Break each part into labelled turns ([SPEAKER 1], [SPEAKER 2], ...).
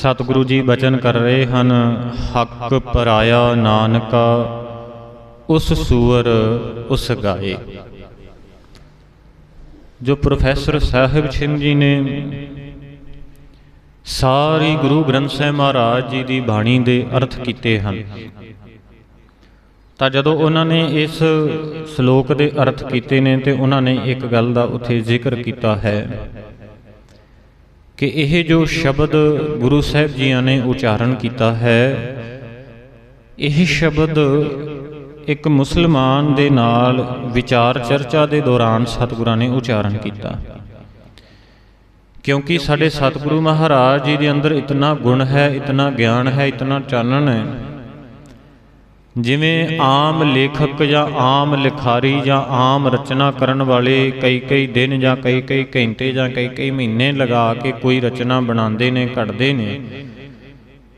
[SPEAKER 1] ਸਤਿਗੁਰੂ ਜੀ ਬਚਨ ਕਰ ਰਹੇ ਹਨ, ਹੱਕ ਪਰਾਇਆ ਨਾਨਕਾ, ਉਸ ਸੂਰ ਉਸ ਗਾਏ। ਜੋ ਪ੍ਰੋਫੈਸਰ ਸਾਹਿਬ ਸਿੰਘ ਜੀ ਨੇ ਸਾਰੀ ਗੁਰੂ ਗ੍ਰੰਥ ਸਾਹਿਬ ਮਹਾਰਾਜ ਜੀ ਦੀ ਬਾਣੀ ਦੇ ਅਰਥ ਕੀਤੇ ਹਨ, ਤਾਂ ਜਦੋਂ ਉਹਨਾਂ ਨੇ ਇਸ ਸ਼ਲੋਕ ਦੇ ਅਰਥ ਕੀਤੇ ਨੇ ਤੇ ਉਹਨਾਂ ਨੇ ਇੱਕ ਗੱਲ ਦਾ ਉੱਥੇ ਜ਼ਿਕਰ ਕੀਤਾ ਹੈ ਕਿ ਇਹ ਜੋ ਸ਼ਬਦ ਗੁਰੂ ਸਾਹਿਬ ਜੀਆਂ ਨੇ ਉਚਾਰਨ ਕੀਤਾ ਹੈ, ਇਹ ਸ਼ਬਦ ਇੱਕ ਮੁਸਲਮਾਨ ਦੇ ਨਾਲ ਵਿਚਾਰ ਚਰਚਾ ਦੇ ਦੌਰਾਨ ਸਤਿਗੁਰਾਂ ਨੇ ਉਚਾਰਨ ਕੀਤਾ। ਕਿਉਂਕਿ ਸਾਡੇ ਸਤਿਗੁਰੂ ਮਹਾਰਾਜ ਜੀ ਦੇ ਅੰਦਰ ਇਤਨਾ ਗੁਣ ਹੈ, ਇਤਨਾ ਗਿਆਨ ਹੈ, ਇਤਨਾ ਚਾਨਣ ਹੈ ਜਿਵੇਂ ਆਮ ਲੇਖਕ ਜਾਂ ਆਮ ਲਿਖਾਰੀ ਜਾਂ ਆਮ ਰਚਨਾ ਕਰਨ ਵਾਲੇ ਕਈ ਕਈ ਦਿਨ ਜਾਂ ਕਈ ਕਈ ਘੰਟੇ ਜਾਂ ਕਈ ਕਈ ਮਹੀਨੇ ਲਗਾ ਕੇ ਕੋਈ ਰਚਨਾ ਬਣਾਉਂਦੇ ਨੇ, ਘੜਦੇ ਨੇ।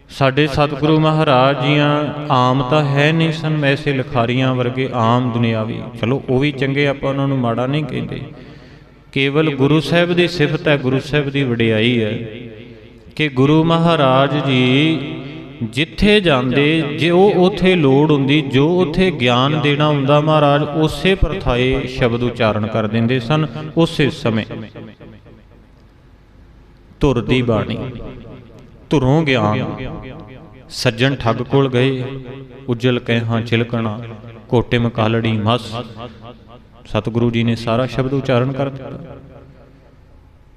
[SPEAKER 1] ਸਾਡੇ ਸਤਿਗੁਰੂ ਮਹਾਰਾਜ ਜੀਆਂ ਆਮ ਤਾਂ ਹੈ ਨਹੀਂ ਸਨ ਵੈਸੇ ਲਿਖਾਰੀਆਂ ਵਰਗੇ ਆਮ ਦੁਨਿਆਵੀ। ਚਲੋ, ਉਹ ਵੀ ਚੰਗੇ, ਆਪਾਂ ਉਹਨਾਂ ਨੂੰ ਮਾੜਾ ਨਹੀਂ ਕਹਿੰਦੇ। ਕੇਵਲ ਗੁਰੂ ਸਾਹਿਬ ਦੀ ਸਿਫਤ ਹੈ, ਗੁਰੂ ਸਾਹਿਬ ਦੀ ਵਡਿਆਈ ਹੈ ਕਿ ਗੁਰੂ ਮਹਾਰਾਜ ਜੀ ਜਿੱਥੇ ਜਾਂਦੇ, ਜੋ ਉਥੇ ਲੋੜ ਹੁੰਦੀ, ਜੋ ਉਥੇ ਗਿਆਨ ਦੇਣਾ ਹੁੰਦਾ ਮਹਾਰਾਜ, ਉਸੇ ਪ੍ਰਥਾਏ ਸ਼ਬਦ ਉਚਾਰਨ ਕਰ ਦਿੰਦੇ ਸਨ ਉਸੇ ਸਮੇਂ। ਧੁਰ ਦੀ ਬਾਣੀ। ਧੁਰੋਂ ਗਿਆਨ। ਸੱਜਣ ਠੱਗ ਕੋਲ ਗਏ। ਉਜਲ ਕਹਿਹਾਂ ਚਿਲਕਣਾ ਕੋਟੇ ਮਕਾਲੜੀ ਮਸ। ਸਤਿਗੁਰੂ ਜੀ ਨੇ ਸਾਰਾ ਸ਼ਬਦ ਉਚਾਰਨ ਕਰ ਦਿੱਤਾ।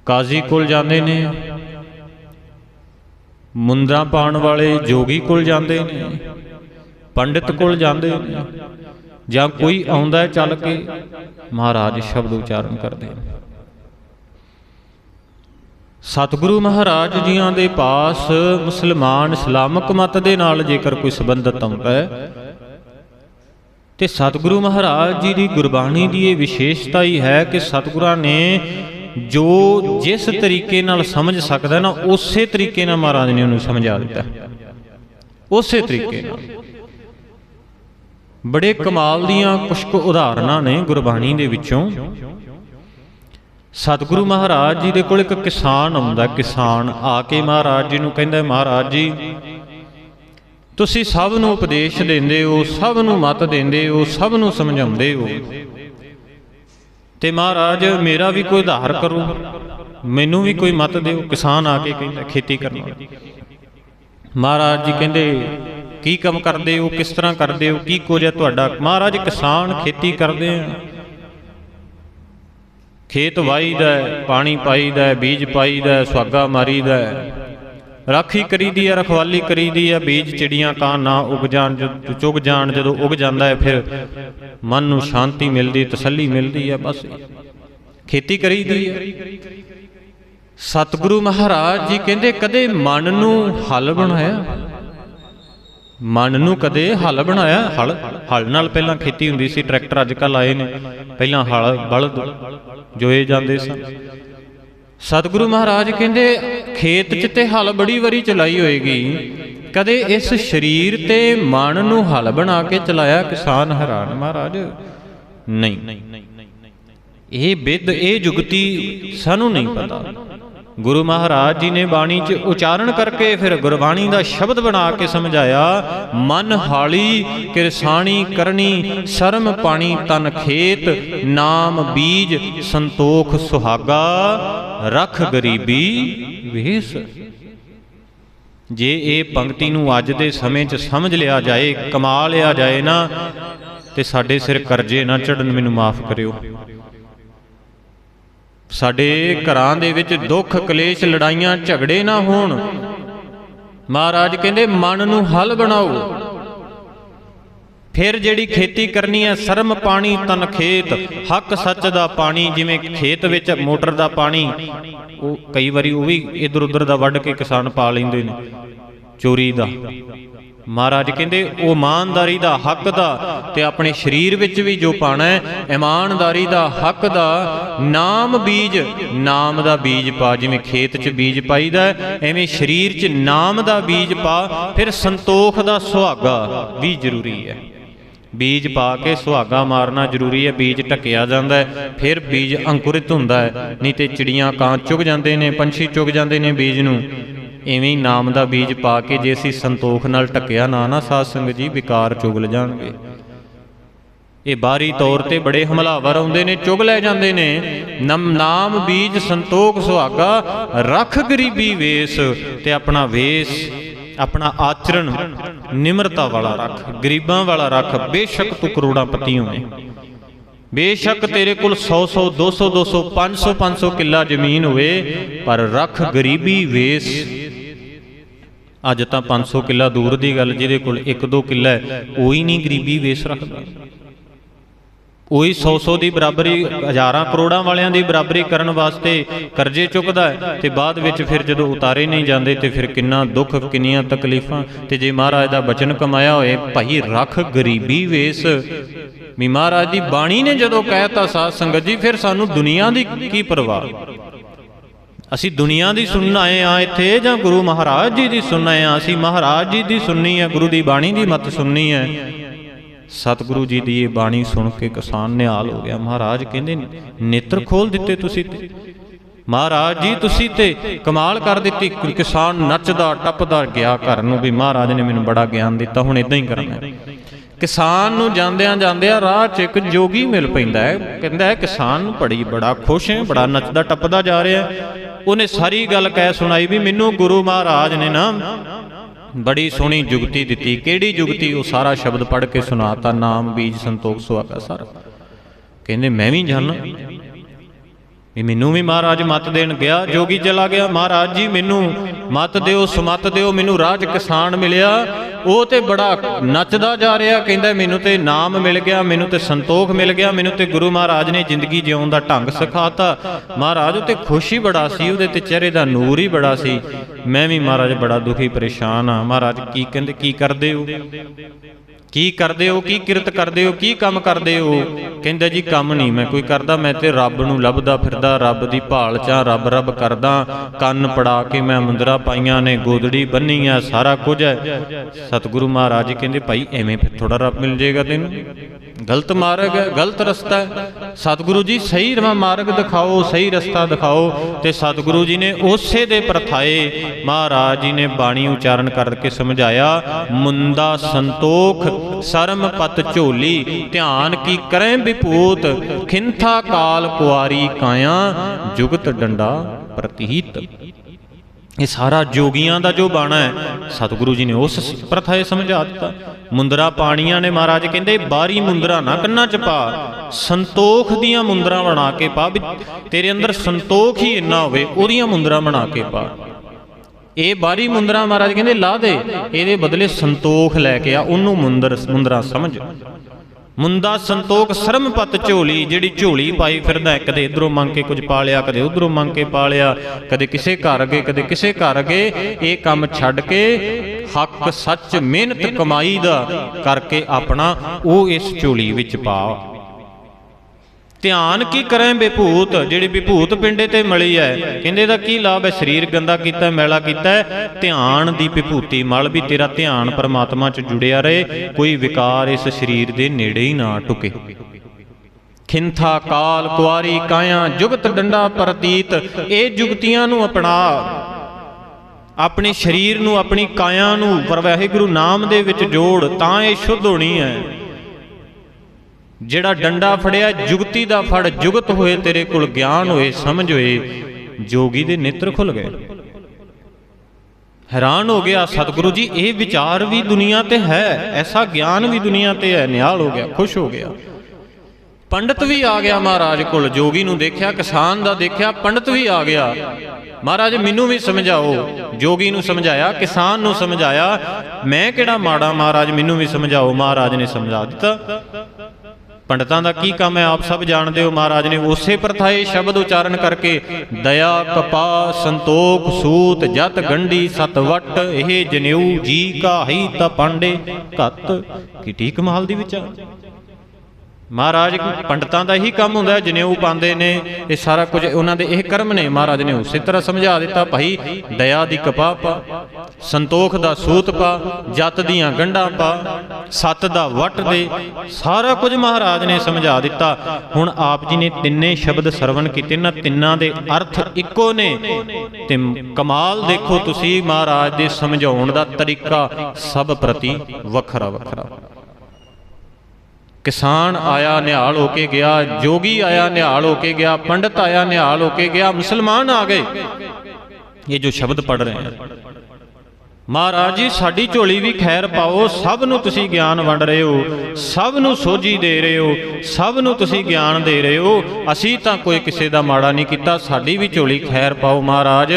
[SPEAKER 1] ਕਾਜ਼ੀ ਕੋਲ ਜਾਂਦੇ ਨੇ। ਮੁੰਦਰਾ ਪਾਉਣ ਵਾਲੇ ਜੋਗੀ ਕੋਲ ਜਾਂਦੇ ਨੇ, ਪੰਡਿਤ ਕੋਲ ਜਾਂਦੇ ਨੇ, ਜਾਂ ਕੋਈ ਆਉਂਦਾ ਹੈ ਚੱਲ ਕੇ, ਮਹਾਰਾਜ ਸ਼ਬਦ ਉਚਾਰਨ ਕਰਦੇ ਨੇ। ਸਤਿਗੁਰੂ ਮਹਾਰਾਜ ਜੀਆਂ ਦੇ ਪਾਸ ਮੁਸਲਮਾਨ ਇਸਲਾਮਿਕ ਮਤ ਦੇ ਨਾਲ ਜੇਕਰ ਕੋਈ ਸੰਬੰਧਤ ਆਉਂਦਾ ਹੈ, ਤੇ ਸਤਿਗੁਰੂ ਮਹਾਰਾਜ ਜੀ ਦੀ ਗੁਰਬਾਣੀ ਦੀ ਇਹ ਵਿਸ਼ੇਸ਼ਤਾ ਹੀ ਹੈ ਕਿ ਸਤਿਗੁਰਾਂ ਨੇ ਜੋ ਜਿਸ ਤਰੀਕੇ ਨਾਲ ਸਮਝ ਸਕਦਾ ਨਾ, ਉਸੇ ਤਰੀਕੇ ਨਾਲ ਮਹਾਰਾਜ ਨੇ ਉਹਨੂੰ ਸਮਝਾ ਦਿੱਤਾ। ਉਸੇ ਤਰੀਕੇ ਨਾਲ। ਬੜੇ ਕਮਾਲ ਦੀਆਂ ਕੁਝ ਕੁ ਉਦਾਹਰਨਾਂ ਨੇ ਗੁਰਬਾਣੀ ਦੇ ਵਿੱਚੋਂ। ਸਤਿਗੁਰੂ ਮਹਾਰਾਜ ਜੀ ਦੇ ਕੋਲ ਇੱਕ ਕਿਸਾਨ ਆਉਂਦਾ, ਕਿਸਾਨ ਆ ਕੇ ਮਹਾਰਾਜ ਜੀ ਨੂੰ ਕਹਿੰਦਾ, ਮਹਾਰਾਜ ਜੀ, ਤੁਸੀਂ ਸਭ ਨੂੰ ਉਪਦੇਸ਼ ਦਿੰਦੇ ਹੋ, ਸਭ ਨੂੰ ਮਤ ਦਿੰਦੇ ਹੋ, ਸਭ ਨੂੰ ਸਮਝਾਉਂਦੇ ਹੋ। ਤੇ ਮਹਾਰਾਜ, ਮੇਰਾ ਵੀ ਕੋਈ ਉਧਾਰ ਕਰੋ। ਮੈਨੂੰ ਵੀ ਕੋਈ ਮਤ ਦਿਓ, ਕਿਸਾਨ ਆ ਕੇ ਕਹਿੰਦਾ ਖੇਤੀ ਕਰਨ ਵਾਲਾ। ਮਹਾਰਾਜ ਜੀ ਕਹਿੰਦੇ, ਕੀ ਕੰਮ ਕਰਦੇ ਹੋ, ਕਿਸ ਤਰ੍ਹਾਂ ਕਰਦੇ ਹੋ, ਕੀ ਕੁਝ ਹੈ ਤੁਹਾਡਾ? ਮਹਾਰਾਜ, ਕਿਸਾਨ ਖੇਤੀ ਕਰਦੇ ਆ। ਖੇਤ ਵਾਈਦਾ ਪਾਣੀ ਪਾਈਦਾ ਬੀਜ ਪਾਈਦਾ ਸੁਹਾਗਾ ਮਾਰੀਦਾ ਰਾਖੀ ਕਰੀਦੀ ਹੈ ਰਖਵਾਲੀ ਕਰੀਦੀ ਆ, ਬੀਜ ਚਿੜੀਆਂ ਕਾਂ ਨਾ ਉਗ ਜਾਣ ਚੁਗ ਜਾਣ, ਜਦੋਂ ਉਗ ਜਾਂਦਾ ਹੈ, ਫਿਰ ਮਨ ਨੂੰ ਸ਼ਾਂਤੀ ਮਿਲਦੀ, ਤਸੱਲੀ ਮਿਲਦੀ ਹੈ ਬਸ ਖੇਤੀ ਕਰੀਦੀ ਹੈ ਸਤਿਗੁਰੂ ਮਹਾਰਾਜ ਜੀ ਕਹਿੰਦੇ, ਕਦੇ ਮਨ ਨੂੰ ਹਲ ਬਣਾਇਆ? ਮਨ ਨੂੰ ਕਦੇ ਹਲ ਬਣਾਇਆ? ਹਲ ਹਲ ਨਾਲ ਪਹਿਲਾਂ ਖੇਤੀ ਹੁੰਦੀ ਸੀ, ਟਰੈਕਟਰ ਅੱਜ ਕੱਲ ਆਏ ਨੇ। ਪਹਿਲਾਂ ਹਲ, ਬਲਦ ਜੋਏ ਜਾਂਦੇ ਸਨ। ਸਤਿਗੁਰੂ ਮਹਾਰਾਜ ਕਹਿੰਦੇ, ਖੇਤ 'ਚ ਤੇ ਹਲ ਬੜੀ ਵਾਰੀ ਚਲਾਈ ਹੋਏਗੀ। ਕਦੇ ਇਸ ਸਰੀਰ ਤੇ ਮਨ ਨੂੰ ਹਲ ਬਣਾ ਕੇ ਚਲਾਇਆ ਕਿਸਾਨ ਹੈਰਾਨ ਮਹਾਰਾਜ? ਨਹੀਂ। ਇਹ ਵਿਦ ਇਹ ਜੁਗਤੀ ਸਾਨੂੰ ਨਹੀਂ ਪਤਾ। ਗੁਰੂ ਮਹਾਰਾਜ ਜੀ ਨੇ ਬਾਣੀ 'ਚ ਉਚਾਰਨ ਕਰਕੇ ਫਿਰ ਗੁਰਬਾਣੀ ਦਾ ਸ਼ਬਦ ਬਣਾ ਕੇ ਸਮਝਾਇਆ, ਮਨ ਹਾਲੀ ਕਿਰਸਾਣੀ ਕਰਨੀ, ਸ਼ਰਮ ਪਾਣੀ ਤਨ ਖੇਤ, ਨਾਮ ਬੀਜ ਸੰਤੋਖ ਸੁਹਾਗਾ। ਰਖ ਗਰੀਬੀ ਵੇਸ ਜੇ ਇਹ ਪੰਕਤੀ ਨੂੰ ਅੱਜ ਦੇ ਸਮੇਂ 'ਚ ਸਮਝ ਲਿਆ ਜਾਏ, ਕਮਾ ਲਿਆ ਜਾਏ ਨਾ, ਤੇ ਸਾਡੇ ਸਿਰ ਕਰਜ਼ੇ ਨਾ ਚੜਨ ਮੈਨੂੰ ਮਾਫ ਕਰਿਓ। ਸਾਡੇ ਘਰਾਂ ਦੇ ਵਿੱਚ ਦੁੱਖ ਕਲੇਸ਼ ਲੜਾਈਆਂ ਝਗੜੇ ਨਾ ਹੋਣ। ਮਹਾਰਾਜ ਕਹਿੰਦੇ, ਮਨ ਨੂੰ ਹਲ ਬਣਾਓ। ਫਿਰ ਜਿਹੜੀ ਖੇਤੀ ਕਰਨੀ ਹੈ, ਸ਼ਰਮ ਪਾਣੀ ਤਨ ਖੇਤ, ਹੱਕ ਸੱਚ ਦਾ ਪਾਣੀ, ਜਿਵੇਂ ਖੇਤ ਵਿੱਚ ਮੋਟਰ ਦਾ ਪਾਣੀ, ਉਹ ਕਈ ਵਾਰੀ ਉਹ ਵੀ ਇਧਰ ਉਧਰ ਦਾ ਵੱਢ ਕੇ ਕਿਸਾਨ ਪਾ ਲੈਂਦੇ ਨੇ, ਚੋਰੀ ਦਾ। ਮਹਾਰਾਜ ਕਹਿੰਦੇ, ਉਹ ਇਮਾਨਦਾਰੀ ਦਾ ਹੱਕ ਦਾ ਤੇ ਆਪਣੇ ਸਰੀਰ ਵਿੱਚ ਵੀ ਜੋ ਪਾਣਾ ਹੈ, ਇਮਾਨਦਾਰੀ ਦਾ ਹੱਕ ਦਾ, ਨਾਮ ਬੀਜ, ਨਾਮ ਦਾ ਬੀਜ ਪਾ, ਜਿਵੇਂ ਖੇਤ 'ਚ ਬੀਜ ਪਾਈਦਾ ਐਵੇਂ ਸਰੀਰ 'ਚ ਨਾਮ ਦਾ ਬੀਜ ਪਾ, ਫਿਰ ਸੰਤੋਖ ਦਾ ਸੁਹਾਗਾ ਵੀ ਜ਼ਰੂਰੀ ਹੈ। ਬੀਜ ਪਾ ਕੇ ਸੁਹਾਗਾ ਮਾਰਨਾ ਜ਼ਰੂਰੀ ਹੈ, ਬੀਜ ਢੱਕਿਆ ਜਾਂਦਾ ਹੈ, ਫਿਰ ਬੀਜ ਅੰਕੁਰਿਤ ਹੁੰਦਾ ਹੈ, ਨਹੀਂ ਤੇ ਚਿੜੀਆਂ ਕਾਂ ਚੁਗ ਜਾਂਦੇ ਨੇ, ਪੰਛੀ ਚੁਗ ਜਾਂਦੇ ਨੇ ਬੀਜ ਨੂੰ। ਐਵੇਂ ਹੀ ਨਾਮ ਦਾ ਬੀਜ ਪਾ ਕੇ ਜੇ ਅਸੀਂ ਸੰਤੋਖ ਨਾਲ ਟੱਕਿਆ ਨਾ ਨਾ ਸਾਧ ਸੰਗਤ ਜੀ, ਵਿਕਾਰ ਚੁਗਲ ਜਾਣਗੇ। ਇਹ ਬਾਹਰੀ ਤੌਰ ਤੇ ਬੜੇ ਹਮਲਾਵਰ ਆਉਂਦੇ ਨੇ, ਚੁਗ ਲੈ ਜਾਂਦੇ ਨੇ। ਨਮ ਨਾਮ ਬੀਜ ਸੰਤੋਖ ਸੁਹਾਗਾ, ਰੱਖ ਗਰੀਬੀ ਵੇਸ ਤੇ ਆਪਣਾ ਵੇਸ ਆਪਣਾ ਆਚਰਣ ਨਿਮਰਤਾ ਵਾਲਾ ਰੱਖ, ਗਰੀਬਾਂ ਵਾਲਾ ਰੱਖ, ਬੇਸ਼ੱਕ ਤੂੰ ਕਰੋੜਾਪਤੀ ਹੋਵੇਂ। ਬੇਸ਼ੱਕ ਤੇਰੇ ਕੋਲ 100 100 200 200 500 500 ਕਿੱਲਾ ਜ਼ਮੀਨ ਹੋਵੇ, ਪਰ ਰੱਖ ਗਰੀਬੀ ਵੇਸ। ਅੱਜ ਤਾਂ 500 ਕਿੱਲਾ ਦੂਰ ਦੀ ਗੱਲ, ਜਿਹਦੇ ਕੋਲ 1-2 ਕਿੱਲਾ ਹੈ, ਉਹ ਹੀ ਨਹੀਂ ਗਰੀਬੀ ਵੇਸ ਰੱਖਦਾ। ਉਹੀ 100-100 ਦੀ ਬਰਾਬਰੀ, ਹਜ਼ਾਰਾਂ ਕਰੋੜਾਂ ਵਾਲਿਆਂ ਦੀ ਬਰਾਬਰੀ ਕਰਨ ਵਾਸਤੇ ਕਰਜ਼ੇ ਚੁੱਕਦਾ ਹੈ ਤੇ ਬਾਅਦ ਵਿੱਚ ਫਿਰ ਜਦੋਂ ਉਤਾਰੇ ਨਹੀਂ ਜਾਂਦੇ ਤੇ ਫਿਰ ਕਿੰਨਾ ਦੁੱਖ, ਕਿੰਨੀਆਂ ਤਕਲੀਫਾਂ ਤੇ ਜੇ ਮਹਾਰਾਜ ਦਾ ਬਚਨ ਕਮਾਇਆ ਹੋਏ, ਭਾਈ ਰੱਖ ਗਰੀਬੀ ਵੇਸ। ਵੀ ਮਹਾਰਾਜ ਦੀ ਬਾਣੀ ਨੇ ਜਦੋਂ ਕਹਿਤਾ ਸਾਧ ਸੰਗਤ ਜੀ, ਫਿਰ ਸਾਨੂੰ ਦੁਨੀਆ ਦੀ ਕੀ ਪਰਵਾਹ? ਅਸੀਂ ਦੁਨੀਆ ਦੀ ਸੁਣਨ ਆਏ ਆ ਇੱਥੇ ਜਾਂ ਗੁਰੂ ਮਹਾਰਾਜ ਜੀ ਦੀ ਸੁਣਨ ਆਏ ਆ ਅਸੀਂ ਮਹਾਰਾਜ ਜੀ ਦੀ ਸੁਣਨੀ ਹੈ, ਗੁਰੂ ਦੀ ਬਾਣੀ ਦੀ ਮਤ ਸੁਣਨੀ ਹੈ। ਸਤਿਗੁਰੂ ਜੀ ਦੀ ਇਹ ਬਾਣੀ ਸੁਣ ਕੇ ਕਿਸਾਨ ਨਿਹਾਲ ਹੋ ਗਿਆ। ਮਹਾਰਾਜ ਕਹਿੰਦੇ, ਨੇਤਰ ਖੋਲ ਦਿੱਤੇ ਤੁਸੀਂ ਤੇ। ਮਹਾਰਾਜ ਜੀ, ਤੁਸੀਂ ਤੇ ਕਮਾਲ ਕਰ ਦਿੱਤੀ। ਕਿਸਾਨ ਨੱਚਦਾ, ਟੱਪਦਾ, ਗਿਆ ਘਰ ਨੂੰ ਵੀ। ਮਹਾਰਾਜ ਨੇ ਮੈਨੂੰ ਬੜਾ ਗਿਆਨ ਦਿੱਤਾ। ਹੁਣ ਇਦਾਂ ਹੀ ਕਰਨਾ ਕਿਸਾਨ ਨੂੰ ਜਾਂਦਿਆਂ ਜਾਂਦਿਆਂ ਰਾਹ 'ਚ ਇੱਕ ਜੋਗੀ ਮਿਲ ਪੈਂਦਾ ਹੈ। ਕਹਿੰਦਾ ਹੈ, ਕਿਸਾਨ ਨੂੰ ਬੜੀ, ਬੜਾ ਖੁਸ਼ ਹੈ, ਬੜਾ ਨੱਚਦਾ, ਟੱਪਦਾ ਜਾ ਰਿਹਾ ਉਹਨੇ ਸਾਰੀ ਗੱਲ ਕਹਿ ਸੁਣਾਈ ਵੀ ਮੈਨੂੰ ਗੁਰੂ ਮਹਾਰਾਜ ਨੇ ਨਾ ਬੜੀ ਸੋਹਣੀ ਜੁਗਤੀ ਦਿੱਤੀ। ਕਿਹੜੀ ਜੁਗਤੀ? ਉਹ ਸਾਰਾ ਸ਼ਬਦ ਪੜ੍ਹ ਕੇ ਸੁਣਾਤਾ। ਨਾਮ, ਬੀਜ, ਸੰਤੋਖ, ਸੁਹਾਗਾ, ਸਾਰਾ। ਕਹਿੰਦੇ, ਮੈਂ ਵੀ ਜਾਣਾ। ਵੀ ਮੈਨੂੰ ਵੀ ਮਹਾਰਾਜ ਮਤ ਦੇਣ ਗਿਆ, ਜੋਗੀ ਚਲਾ ਗਿਆ, ਮਹਾਰਾਜ ਜੀ ਮੈਨੂੰ ਮਤ ਦਿਓ, ਸਮਤ ਦਿਓ, ਮੈਨੂੰ ਰਾਜ ਕਿਸਾਨ ਮਿਲਿਆ। ਉਹ ਤੇ ਬੜਾ ਨੱਚਦਾ ਜਾ ਰਿਹਾ, ਕਹਿੰਦਾ ਮੈਨੂੰ ਤੇ ਨਾਮ ਮਿਲ ਗਿਆ, ਮੈਨੂੰ ਤੇ ਸੰਤੋਖ ਮਿਲ ਗਿਆ, ਮੈਨੂੰ ਤੇ ਗੁਰੂ ਮਹਾਰਾਜ ਨੇ ਜ਼ਿੰਦਗੀ ਜਿਉਣ ਦਾ ਢੰਗ ਸਿਖਾਤਾ। ਮਹਾਰਾਜ ਉਹ ਤੇ ਖੁਸ਼ੀ ਬੜਾ ਸੀ, ਉਹਦੇ ਤੇ ਚਿਹਰੇ ਦਾ ਨੂਰ ਹੀ ਬੜਾ ਸੀ। ਮੈਂ ਵੀ ਮਹਾਰਾਜ ਬੜਾ ਦੁਖੀ ਪਰੇਸ਼ਾਨ ਆ ਮਹਾਰਾਜ ਕੀ ਕਹਿੰਦੇ, ਕੀ ਕਰਦੇ ਹੋ? ਕੀ ਕਰਦੇ ਹੋ, ਕੀ ਕਿਰਤ ਕਰਦੇ ਹੋ, ਕੀ ਕੰਮ ਕਰਦੇ ਹੋ? ਕਹਿੰਦਾ ਜੀ, ਕੰਮ ਨਹੀਂ ਮੈਂ ਕੋਈ ਕਰਦਾ, ਮੈਂ ਤੇ ਰੱਬ ਨੂੰ ਲੱਭਦਾ ਫਿਰਦਾ, ਰੱਬ ਦੀ ਭਾਲ ਚਾਹ ਰੱਬ ਰੱਬ ਕਰਦਾ। ਕੰਨ ਪੜਾ ਕੇ ਮੈਂ ਮੁੰਦਰਾ ਪਾਈਆਂ ਨੇ, ਗੋਦੜੀ ਬੰਨੀ ਆ ਸਾਰਾ ਕੁਝ ਹੈ। ਸਤਿਗੁਰੂ ਮਹਾਰਾਜ ਜੀ ਕਹਿੰਦੇ, ਭਾਈ, ਐਵੇਂ ਫਿਰ ਥੋੜਾ ਰੱਬ ਮਿਲ ਜਾਏਗਾ ਤੈਨੂੰ? ਗਲਤ ਮਾਰਗ ਹੈ, ਗਲਤ ਰਸਤਾ ਹੈ। ਸਤਿਗੁਰੂ ਜੀ, ਸਹੀ ਰਵਾ ਮਾਰਗ ਦਿਖਾਓ, ਸਹੀ ਰਸਤਾ ਦਿਖਾਓ। ਤੇ ਸਤਿਗੁਰੂ ਜੀ ਨੇ ਉਸੇ ਦੇ ਪ੍ਰਥਾਏ, ਮਹਾਰਾਜ ਜੀ ਨੇ ਬਾਣੀ ਉਚਾਰਨ ਕਰਕੇ ਸਮਝਾਇਆ, ਮੁੰਦਾ ਸੰਤੋਖ ਸਰਮ ਪਤ ਝੋਲੀ, ਧਿਆਨ ਕੀ ਕਰੈ ਵਿਪੂਤ? ਖਿੰਥਾ ਕਾਲ ਕੁਆਰੀ ਕਾਇਆ, ਜੁਗਤ ਡੰਡਾ ਪ੍ਰਤੀਤ। ਇਹ ਸਾਰਾ ਜੋਗੀਆਂ ਦਾ ਜੋ ਬਾਣਾ ਹੈ, ਸਤਿਗੁਰੂ ਜੀ ਨੇ ਉਸ ਪ੍ਰਥਾ ਪ੍ਰਥਾਏ ਸਮਝਾ ਦਿੱਤਾ। ਮੁੰਦਰਾ ਪਾਣੀਆਂ ਨੇ ਮਹਾਰਾਜ ਕਹਿੰਦੇ, ਬਾਰੀ ਮੁੰਦਰਾ ਨਾ ਕੰਨਾਂ ਚ ਪਾ, ਸੰਤੋਖ ਦੀਆਂ ਮੁੰਦਰਾ ਬਣਾ ਕੇ ਪਾ ਤੇਰੇ ਅੰਦਰ ਸੰਤੋਖ ਹੀ ਇੰਨਾ ਹੋਵੇ, ਉਹਦੀਆਂ ਮੁੰਦਰਾ ਬਣਾ ਕੇ ਪਾ। ਇਹ ਬਾਰੀ ਮੁੰਦਰਾ ਮਹਾਰਾਜ ਕਹਿੰਦੇ, ਲਾ ਦੇ। ਇਹਦੇ ਬਦਲੇ ਸੰਤੋਖ ਲੈ ਕੇ ਆ, ਉਹਨੂੰ ਮੁੰਦਰ, ਮੁੰਦਰਾ ਸਮਝ। ਮੁੰਦਾ ਸੰਤੋਖ ਸਰਮਪਤ ਝੋਲੀ, ਜਿਹੜੀ ਝੋਲੀ ਪਾਈ ਫਿਰਦਾ ਕਦੇ ਇਧਰੋਂ ਮੰਗ ਕੇ ਕੁਝ ਪਾ ਲਿਆ ਕਦੇ ਉਧਰੋਂ ਮੰਗ ਕੇ ਪਾ ਲਿਆ ਕਦੇ ਕਿਸੇ ਘਰ ਅਗੇ, ਕਦੇ ਕਿਸੇ ਘਰ ਅਗੇ, ਇਹ ਕੰਮ ਛੱਡ ਕੇ ਹੱਕ, ਸੱਚ, ਮਿਹਨਤ, ਕਮਾਈ ਦਾ ਕਰਕੇ ਆਪਣਾ ਉਹ ਇਸ ਝੋਲੀ ਵਿੱਚ ਪਾ। ਧਿਆਨ ਕੀ ਕਰੇ ਵਿਭੂਤ ਜਿਹੜੀ ਵਿਭੂਤ ਪਿੰਡੇ ਤੇ ਮਿਲੀ ਹੈ ਕਹਿੰਦੇ ਦਾ ਕੀ ਲਾਭ ਹੈ ਸਰੀਰ ਗੰਦਾ ਕੀਤਾ, ਮੈਲਾ ਕੀਤਾ ਧਿਆਨ ਦੀ ਵਿਭੂਤੀ ਮਲ ਵੀ ਤੇਰਾ ਧਿਆਨ ਪਰਮਾਤਮਾ 'ਚ ਜੁੜਿਆ ਰਹੇ। ਕੋਈ ਵਿਕਾਰ ਇਸ ਸਰੀਰ ਦੇ ਨੇੜੇ ਹੀ ਨਾ ਟੁਕੇ। ਖਿੰਥਾ ਕਾਲ ਕੁਆਰੀ ਕਾਇਆ, ਜੁਗਤ ਡੰਡਾ ਪ੍ਰਤੀਤ। ਇਹ ਜੁਗਤੀਆਂ ਨੂੰ ਅਪਣਾ। ਆਪਣੇ ਸਰੀਰ ਨੂੰ, ਆਪਣੀ ਕਾਇਆ ਨੂੰ ਵਾਹਿਗੁਰੂ ਨਾਮ ਦੇ ਵਿੱਚ ਜੋੜ, ਤਾਂ ਇਹ ਸ਼ੁੱਧ ਹੋਣੀ ਹੈ ਜਿਹੜਾ ਡੰਡਾ ਫੜਿਆ, ਜੁਗਤੀ ਦਾ ਫੜ, ਜੁਗਤ ਹੋਏ ਤੇਰੇ ਕੋਲ ਗਿਆਨ ਹੋਏ, ਸਮਝ ਹੋਏ, ਜੋਗੀ ਦੇ ਨੇਤਰ ਖੁੱਲ ਗਏ। ਹੈਰਾਨ ਹੋ ਗਿਆ ਸਤਿਗੁਰੂ ਜੀ, ਇਹ ਵਿਚਾਰ ਵੀ ਦੁਨੀਆ ਤੇ ਹੈ, ਐਸਾ ਗਿਆਨ ਵੀ ਦੁਨੀਆ ਤੇ ਹੈ, ਨਿਹਾਲ ਹੋ ਗਿਆ, ਖੁਸ਼ ਹੋ ਗਿਆ। ਪੰਡਤ ਵੀ ਆ ਗਿਆ ਮਹਾਰਾਜ ਕੋਲ, ਜੋਗੀ ਨੂੰ ਦੇਖਿਆ, ਕਿਸਾਨ ਦਾ ਦੇਖਿਆ, ਪੰਡਤ ਵੀ ਆ ਗਿਆ। ਮਹਾਰਾਜ, ਮੈਨੂੰ ਵੀ ਸਮਝਾਓ। ਜੋਗੀ ਨੂੰ ਸਮਝਾਇਆ, ਕਿਸਾਨ ਨੂੰ ਸਮਝਾਇਆ। ਮੈਂ ਕਿਹੜਾ ਮਾੜਾ ਮਹਾਰਾਜ, ਮੈਨੂੰ ਵੀ ਸਮਝਾਓ, ਮਹਾਰਾਜ ਨੇ ਸਮਝਾ ਦਿੱਤਾ। ਪੰਡਤਾਂ ਦਾ ਕੀ ਕੰਮ ਹੈ? ਆਪ ਸਭ ਜਾਣਦੇ ਹੋ ਮਹਾਰਾਜ ਨੇ। ਉਸੇ ਪ੍ਰਥਾਏ ਸ਼ਬਦ ਉਚਾਰਨ ਕਰਕੇ, ਦਇਆ ਕਪਾ ਸੰਤੋਖ, ਸੂਤ, ਜਤ, ਗੰਢੀ, ਸਤਵਟ, ਇਹ ਜਨੇਊ, ਜੀ, ਕਾਹੀ ਤਾ ਪਾਂਡੇ ਘਤ। ਕੀ ਠੀਕ ਕਮਾਲ ਦੀ ਵਿਚਾਰ? ਮਹਾਰਾਜ, ਪੰਡਤਾਂ ਦਾ ਹੀ ਕੰਮ ਹੁੰਦਾ ਜਨੇਊ ਪਾਉਂਦੇ ਨੇ, ਇਹ ਸਾਰਾ ਕੁਝ ਉਹਨਾਂ ਦੇ ਇਹ ਕਰਮ ਨੇ। ਮਹਾਰਾਜ ਨੇ ਉਸੇ ਤਰ੍ਹਾਂ ਸਮਝਾ ਦਿੱਤਾ, ਭਾਈ, ਦਇਆ ਦੀ ਕਪਾਹ ਪਾ, ਸੰਤੋਖ ਦਾ ਸੂਤ ਪਾ, ਜਤ ਦੀਆਂ ਗੰਢਾਂ ਪਾ, ਸਤ ਦਾ ਵਟ ਦੇ, ਸਾਰਾ ਕੁਝ ਮਹਾਰਾਜ ਨੇ ਸਮਝਾ ਦਿੱਤਾ। ਹੁਣ ਆਪ ਜੀ ਨੇ ਤਿੰਨੇ ਸ਼ਬਦ ਸਰਵਣ ਕੀਤੇ ਨਾ ਤਿੰਨਾਂ ਦੇ ਅਰਥ ਇੱਕੋ ਨੇ। ਤੇ ਕਮਾਲ ਦੇਖੋ ਤੁਸੀਂ ਮਹਾਰਾਜ ਦੇ ਸਮਝਾਉਣ ਦਾ ਤਰੀਕਾ, ਸਭ ਪ੍ਰਤੀ ਵੱਖਰਾ ਵੱਖਰਾ ਕਿਸਾਨ ਆਇਆ, ਨਿਹਾਲ ਹੋ ਕੇ ਗਿਆ, ਜੋਗੀ ਆਇਆ, ਨਿਹਾਲ ਹੋ ਕੇ ਗਿਆ, ਪੰਡਤ ਆਇਆ, ਨਿਹਾਲ ਹੋ ਕੇ ਗਿਆ, ਮੁਸਲਮਾਨ ਆ ਗਏ। ਇਹ ਜੋ ਸ਼ਬਦ ਪੜ ਰਹੇ ਹਾਂ। ਮਹਾਰਾਜ ਜੀ, ਸਾਡੀ ਝੋਲੀ ਵੀ ਖੈਰ ਪਾਓ, ਸਭ ਨੂੰ ਤੁਸੀਂ ਗਿਆਨ ਵੰਡ ਰਹੇ ਹੋ, ਸਭ ਨੂੰ ਸੋਝੀ ਦੇ ਰਹੇ ਹੋ, ਸਭ ਨੂੰ ਤੁਸੀਂ ਗਿਆਨ ਦੇ ਰਹੇ ਹੋ। ਅਸੀਂ ਤਾਂ ਕੋਈ ਕਿਸੇ ਦਾ ਮਾੜਾ ਨਹੀਂ ਕੀਤਾ, ਸਾਡੀ ਵੀ ਝੋਲੀ ਖੈਰ ਪਾਓ ਮਹਾਰਾਜ।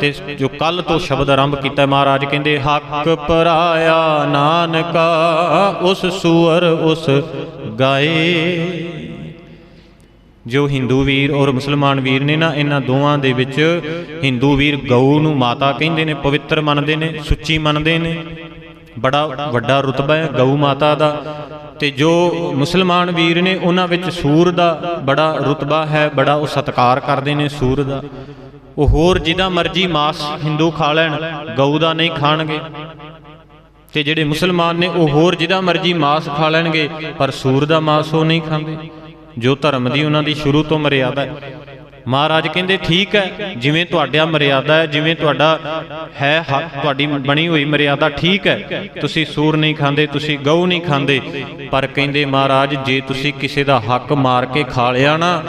[SPEAKER 1] ਤੇ ਜੋ ਕੱਲ ਤੋਂ ਸ਼ਬਦ ਆਰੰਭ ਕੀਤਾ ਮਹਾਰਾਜ, ਕਹਿੰਦੇ, ਹੱਕ ਪਰਾਇਆ ਨਾਨਕਾ, ਉਸ ਸੂਰ ਉਸ ਗਾਏ। ਜੋ ਹਿੰਦੂ ਵੀਰ ਔਰ ਮੁਸਲਮਾਨ ਵੀਰ ਨੇ ਨਾ, ਇਹਨਾਂ ਦੋਵਾਂ ਦੇ ਵਿੱਚ ਹਿੰਦੂ ਵੀਰ ਗਊ ਨੂੰ ਮਾਤਾ ਕਹਿੰਦੇ ਨੇ, ਪਵਿੱਤਰ ਮੰਨਦੇ ਨੇ, ਸੁੱਚੀ ਮੰਨਦੇ ਨੇ। ਬੜਾ ਵੱਡਾ ਰਤਬਾ ਹੈ ਗਊ ਮਾਤਾ ਦਾ। ਤੇ ਜੋ ਮੁਸਲਮਾਨ ਵੀਰ ਨੇ, ਉਹਨਾਂ ਵਿੱਚ ਸੂਰ ਦਾ ਬੜਾ ਰਤਬਾ ਹੈ, ਬੜਾ ਉਹ ਸਤਕਾਰ ਕਰਦੇ ਨੇ ਸੂਰ ਦਾ। ਉਹ ਹੋਰ ਜਿਹਦਾ ਮਰਜ਼ੀ ਮਾਸ ਹਿੰਦੂ ਖਾ ਲੈਣ, ਗਊ ਦਾ ਨਹੀਂ ਖਾਣਗੇ। ਤੇ ਜਿਹੜੇ ਮੁਸਲਮਾਨ ਨੇ, ਉਹ ਹੋਰ ਜਿਹਦਾ ਮਰਜ਼ੀ ਮਾਸ ਖਾ ਲੈਣਗੇ, ਪਰ ਸੂਰ ਦਾ ਮਾਸ ਉਹ ਨਹੀਂ ਖਾਂਦੇ। ਜੋ ਧਰਮ ਦੀ ਉਹਨਾਂ ਦੀ ਸ਼ੁਰੂ ਤੋਂ ਮਰਿਆਦਾ ਹੈ। ਮਹਾਰਾਜ ਕਹਿੰਦੇ, ਠੀਕ ਹੈ, ਜਿਵੇਂ ਤੁਹਾਡਾ ਮਰਿਆਦਾ ਹੈ, ਜਿਵੇਂ ਤੁਹਾਡਾ ਹੈ ਤੁਹਾਡੀ ਬਣੀ ਹੋਈ ਮਰਿਆਦਾ ਠੀਕ ਹੈ। ਤੁਸੀਂ ਸੂਰ ਨਹੀਂ ਖਾਂਦੇ, ਤੁਸੀਂ ਗਊ ਨਹੀਂ ਖਾਂਦੇ। ਪਰ ਕਹਿੰਦੇ, ਮਹਾਰਾਜ, ਜੇ ਤੁਸੀਂ ਕਿਸੇ ਦਾ ਹੱਕ ਮਾਰ ਕੇ ਖਾ ਲਿਆ ਨਾ,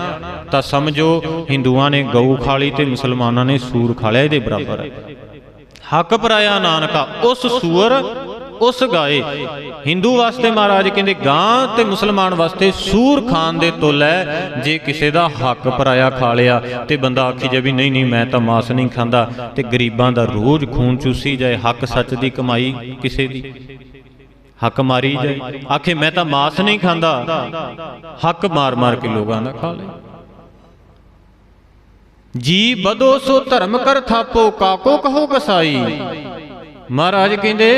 [SPEAKER 1] ਤਾਂ ਸਮਝੋ, ਹਿੰਦੂਆਂ ਨੇ ਗਊ ਖਾ ਲਈ ਤੇ ਮੁਸਲਮਾਨਾਂ ਨੇ ਸੂਰ ਖਾ ਲਿਆ ਇਹਦੇ ਬਰਾਬਰ ਹੈ। ਹੱਕ ਪਰਾਇਆ ਨਾਨਕਾ, ਉਸ ਸੂਰ ਉਸ ਗਾਏ, ਹਿੰਦੂ ਵਾਸਤੇ ਮਹਾਰਾਜ ਕਹਿੰਦੇ, ਗਾਂ ਤੇ ਮੁਸਲਮਾਨ ਵਾਸਤੇ ਸੂਰ ਖਾਨ ਦੇ ਤੁਲ ਹੈ, ਜੇ ਕਿਸੇ ਦਾ ਹੱਕ ਪਰਾਇਆ ਖਾ ਲਿਆ ਤੇ ਬੰਦਾ ਆਖੀ ਜੇ ਵੀ ਨਹੀਂ ਨਹੀਂ, ਮੈਂ ਤਾਂ ਮਾਸ ਨਹੀਂ ਖਾਂਦਾ। ਤੇ ਗਰੀਬਾਂ ਦਾ ਰੋਜ਼ ਖੂਨ ਚੂਸੀ ਜਾਏ, ਹੱਕ ਸੱਚ ਦੀ ਕਮਾਈ ਕਿਸੇ ਦੀ? ਹੱਕ ਮਾਰੀ ਜਾਏ, ਆਖੇ, ਮੈਂ ਤਾਂ ਮਾਸ ਨਹੀਂ ਖਾਂਦਾ। ਹੱਕ ਮਾਰ ਮਾਰ ਕੇ ਲੋਕਾਂ ਦਾ ਖਾ ਲੇ। ਜੀ ਬਦੋ ਸੋ ਧਰਮ ਕਰ ਥਾਪੋ, ਕਾਕੋ ਕਹੋ ਕਸਾਈ? ਮਹਾਰਾਜ ਕਹਿੰਦੇ